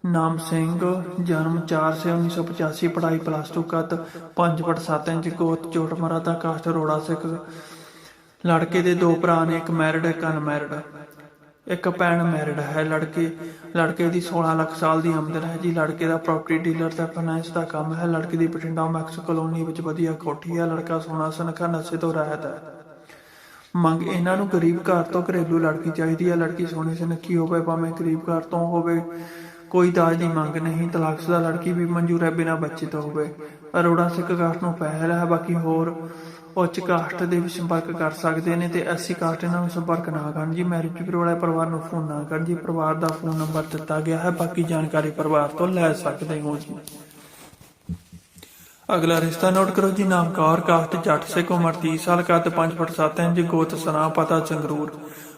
ਨਾਮ ਸਿੰਘ, ਜਨਮ 4 ਸੇ 1985 ਪੜ੍ਹਾਈ ਪਲੱਸ 2 ਕੱਦ 5 ਫੁੱਟ 7 ਇੰਚ, ਗੋਤ ਚੋਟ ਮਰਾਦਾ ਕਾਸਟ ਰੋੜਾ ਸਿੱਖ। ਲੜਕੇ ਦੇ ਦੋ ਭਰਾ ਨੇ, ਇੱਕ ਮੈਰਿਡ ਇੱਕ ਅਨਮੈਰਿਡ ਇੱਕ ਭੈਣ ਮੈਰਿਡ ਹੈ, ਲੜਕੇ ਲੜਕੇ ਦੀ 16 ਲੱਖ ਸਾਲ ਦੀ ਆਮਦਨ ਹੈ ਜੀ। ਲੜਕੇ ਦਾ ਪ੍ਰਾਪਰਟੀ ਡੀਲਰ ਤੇ ਫਾਈਨੈਂਸ ਦਾ ਕੰਮ ਹੈ, ਲੜਕੇ ਦੀ ਬਠਿੰਡਾ ਮੈਕਸ ਕਲੋਨੀ ਵਿੱਚ ਵਧੀਆ ਕੋਠੀ ਹੈ, ਲੜਕਾ ਸੋਹਣਾ ਸਨਖਾ ਨਸ਼ੇ ਤੋਂ ਰਹਿਤ ਹੈ। ਮੰਗ ਇਹਨਾਂ ਨੂੰ ਗਰੀਬ ਘਰ ਤੋਂ ਘਰੇਲੂ ਲੜਕੀ ਚਾਹੀਦੀ ਹੈ। ਲੜਕੀ ਸੋਹਣੀ ਸਨਖੀ ਹੋਵੇ, ਭਾਵੇਂ ਗਰੀਬ ਘਰ ਤੋਂ ਹੋਵੇ ਕੋਈ ਦਾਜ ਦੀ ਮੰਗ ਨਹੀਂ ਤਲਾਕਸ਼ੁਦਾ ਲੜਕੀ ਵੀ ਮਨਜ਼ੂਰ ਹੈ ਬਿਨਾਂ ਬੱਚੇ ਤੋਂ ਹੋਵੇ। ਅਰੋੜਾ ਸਿੱਖ ਕਾਸਟ ਨੂੰ ਪਹਿਲ ਹੈ, ਬਾਕੀ ਹੋਰ ਉੱਚ ਕਾਸਟ ਦੇ ਵੀ ਸੰਪਰਕ ਕਰ ਸਕਦੇ ਨੇ ਤੇ ਐਸਸੀ ਕਾਸਟ ਇਹਨਾਂ ਨੂੰ ਸੰਪਰਕ ਨਾ ਕਰਨ। ਜੀ ਮੈਰਿਜ ਬਿਊਰੋ ਵਾਲੇ ਪਰਿਵਾਰ ਨੂੰ ਫੋਨ ਨਾ ਕਰਨ। ਜੀ, ਪਰਿਵਾਰ ਦਾ ਫੋਨ ਨੰਬਰ ਦਿੱਤਾ ਗਿਆ ਹੈ, ਬਾਕੀ ਜਾਣਕਾਰੀ ਪਰਿਵਾਰ ਤੋਂ ਲੈ ਸਕਦੇ ਹੋ ਜੀ। ਅਗਲਾ ਰਿਸ਼ਤਾ ਨੋਟ ਕਰੋ ਜੀ ਨਾਮ ਕੌਰ ਕਾਸਟ ਜੱਟ ਸਿੱਖ ਉਮਰ 30 ਸਾਲ, ਕੱਦ 5 ਫੁੱਟ 7 ਇੰਚ, ਗੋਤ ਸਨਾ ਪਤਾ ਸੰਗਰੂਰ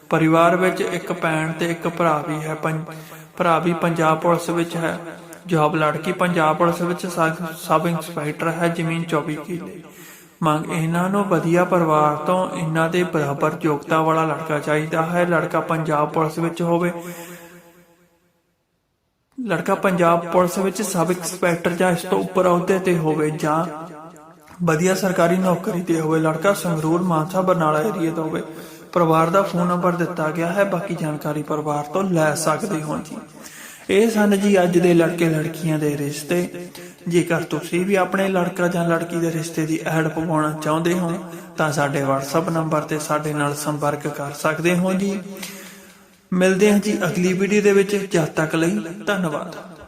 ਪਰਿਵਾਰ ਵਿੱਚ ਇੱਕ ਭੈਣ ਤੇ ਇੱਕ ਭਰਾ ਵੀ ਹੈ ਭਰਾ ਵੀ ਪੰਜਾਬ ਪੁਲਿਸ ਵਿੱਚ ਹੈ। ਜੌਬ ਲੜਕੀ ਪੰਜਾਬ ਪੁਲਿਸ ਵਿੱਚ ਸਬ ਇੰਸਪੈਕਟਰ ਹੈ ਜ਼ਮੀਨ 24 ਕਿੱਲੇ। ਮੰਗ ਇਹਨਾਂ ਨੂੰ ਵਧੀਆ ਪਰਿਵਾਰ ਤੋਂ ਇਹਨਾਂ ਦੇ ਬਰਾਬਰ ਯੋਗਤਾ ਵਾਲਾ ਲੜਕਾ ਚਾਹੀਦਾ ਹੈ। ਲੜਕਾ ਪੰਜਾਬ ਪੁਲਿਸ ਵਿੱਚ ਹੋਵੇ। ਲੜਕਾ ਪੰਜਾਬ ਪੁਲਿਸ ਵਿੱਚ ਸਬ ਇੰਸਪੈਕਟਰ ਜਾਂ ਇਸ ਤੋਂ ਉੱਪਰ ਅਹੁਦੇ ਤੇ ਹੋਵੇ ਜਾਂ ਵਧੀਆ ਸਰਕਾਰੀ ਨੌਕਰੀ ਤੇ ਹੋਵੇ। ਲੜਕਾ ਸੰਗਰੂਰ ਮਾਨਸਾ ਬਰਨਾਲਾ ਏਰੀਆ ਤੋਂ ਹੋਵੇ। ਪਰਿਵਾਰ ਦਾ ਫੋਨ ਨੰਬਰ ਦਿੱਤਾ ਗਿਆ ਹੈ, ਬਾਕੀ ਜਾਣਕਾਰੀ ਪਰਿਵਾਰ ਤੋਂ ਲੈ ਸਕਦੇ ਹੋ ਜੀ। ਇਹ ਸਨ ਜੀ ਅੱਜ ਦੇ ਲੜਕੇ ਲੜਕੀਆਂ ਦੇ ਰਿਸ਼ਤੇ। ਜੇਕਰ ਤੁਸੀਂ ਵੀ ਆਪਣੇ ਲੜਕਾ ਜਾਂ ਲੜਕੀ ਦੇ ਰਿਸ਼ਤੇ ਦੀ ਐਡ ਪਵਾਉਣਾ ਚਾਹੁੰਦੇ ਹੋ, ਤਾਂ ਸਾਡੇ WhatsApp ਨੰਬਰ ਤੇ ਸਾਡੇ ਨਾਲ ਸੰਪਰਕ ਕਰ ਸਕਦੇ ਹੋ ਜੀ। ਮਿਲਦੇ ਹਾਂ ਜੀ ਅਗਲੀ ਵੀਡੀਓ ਦੇ ਵਿੱਚ। ਜਦ ਤੱਕ ਲਈ ਧੰਨਵਾਦ।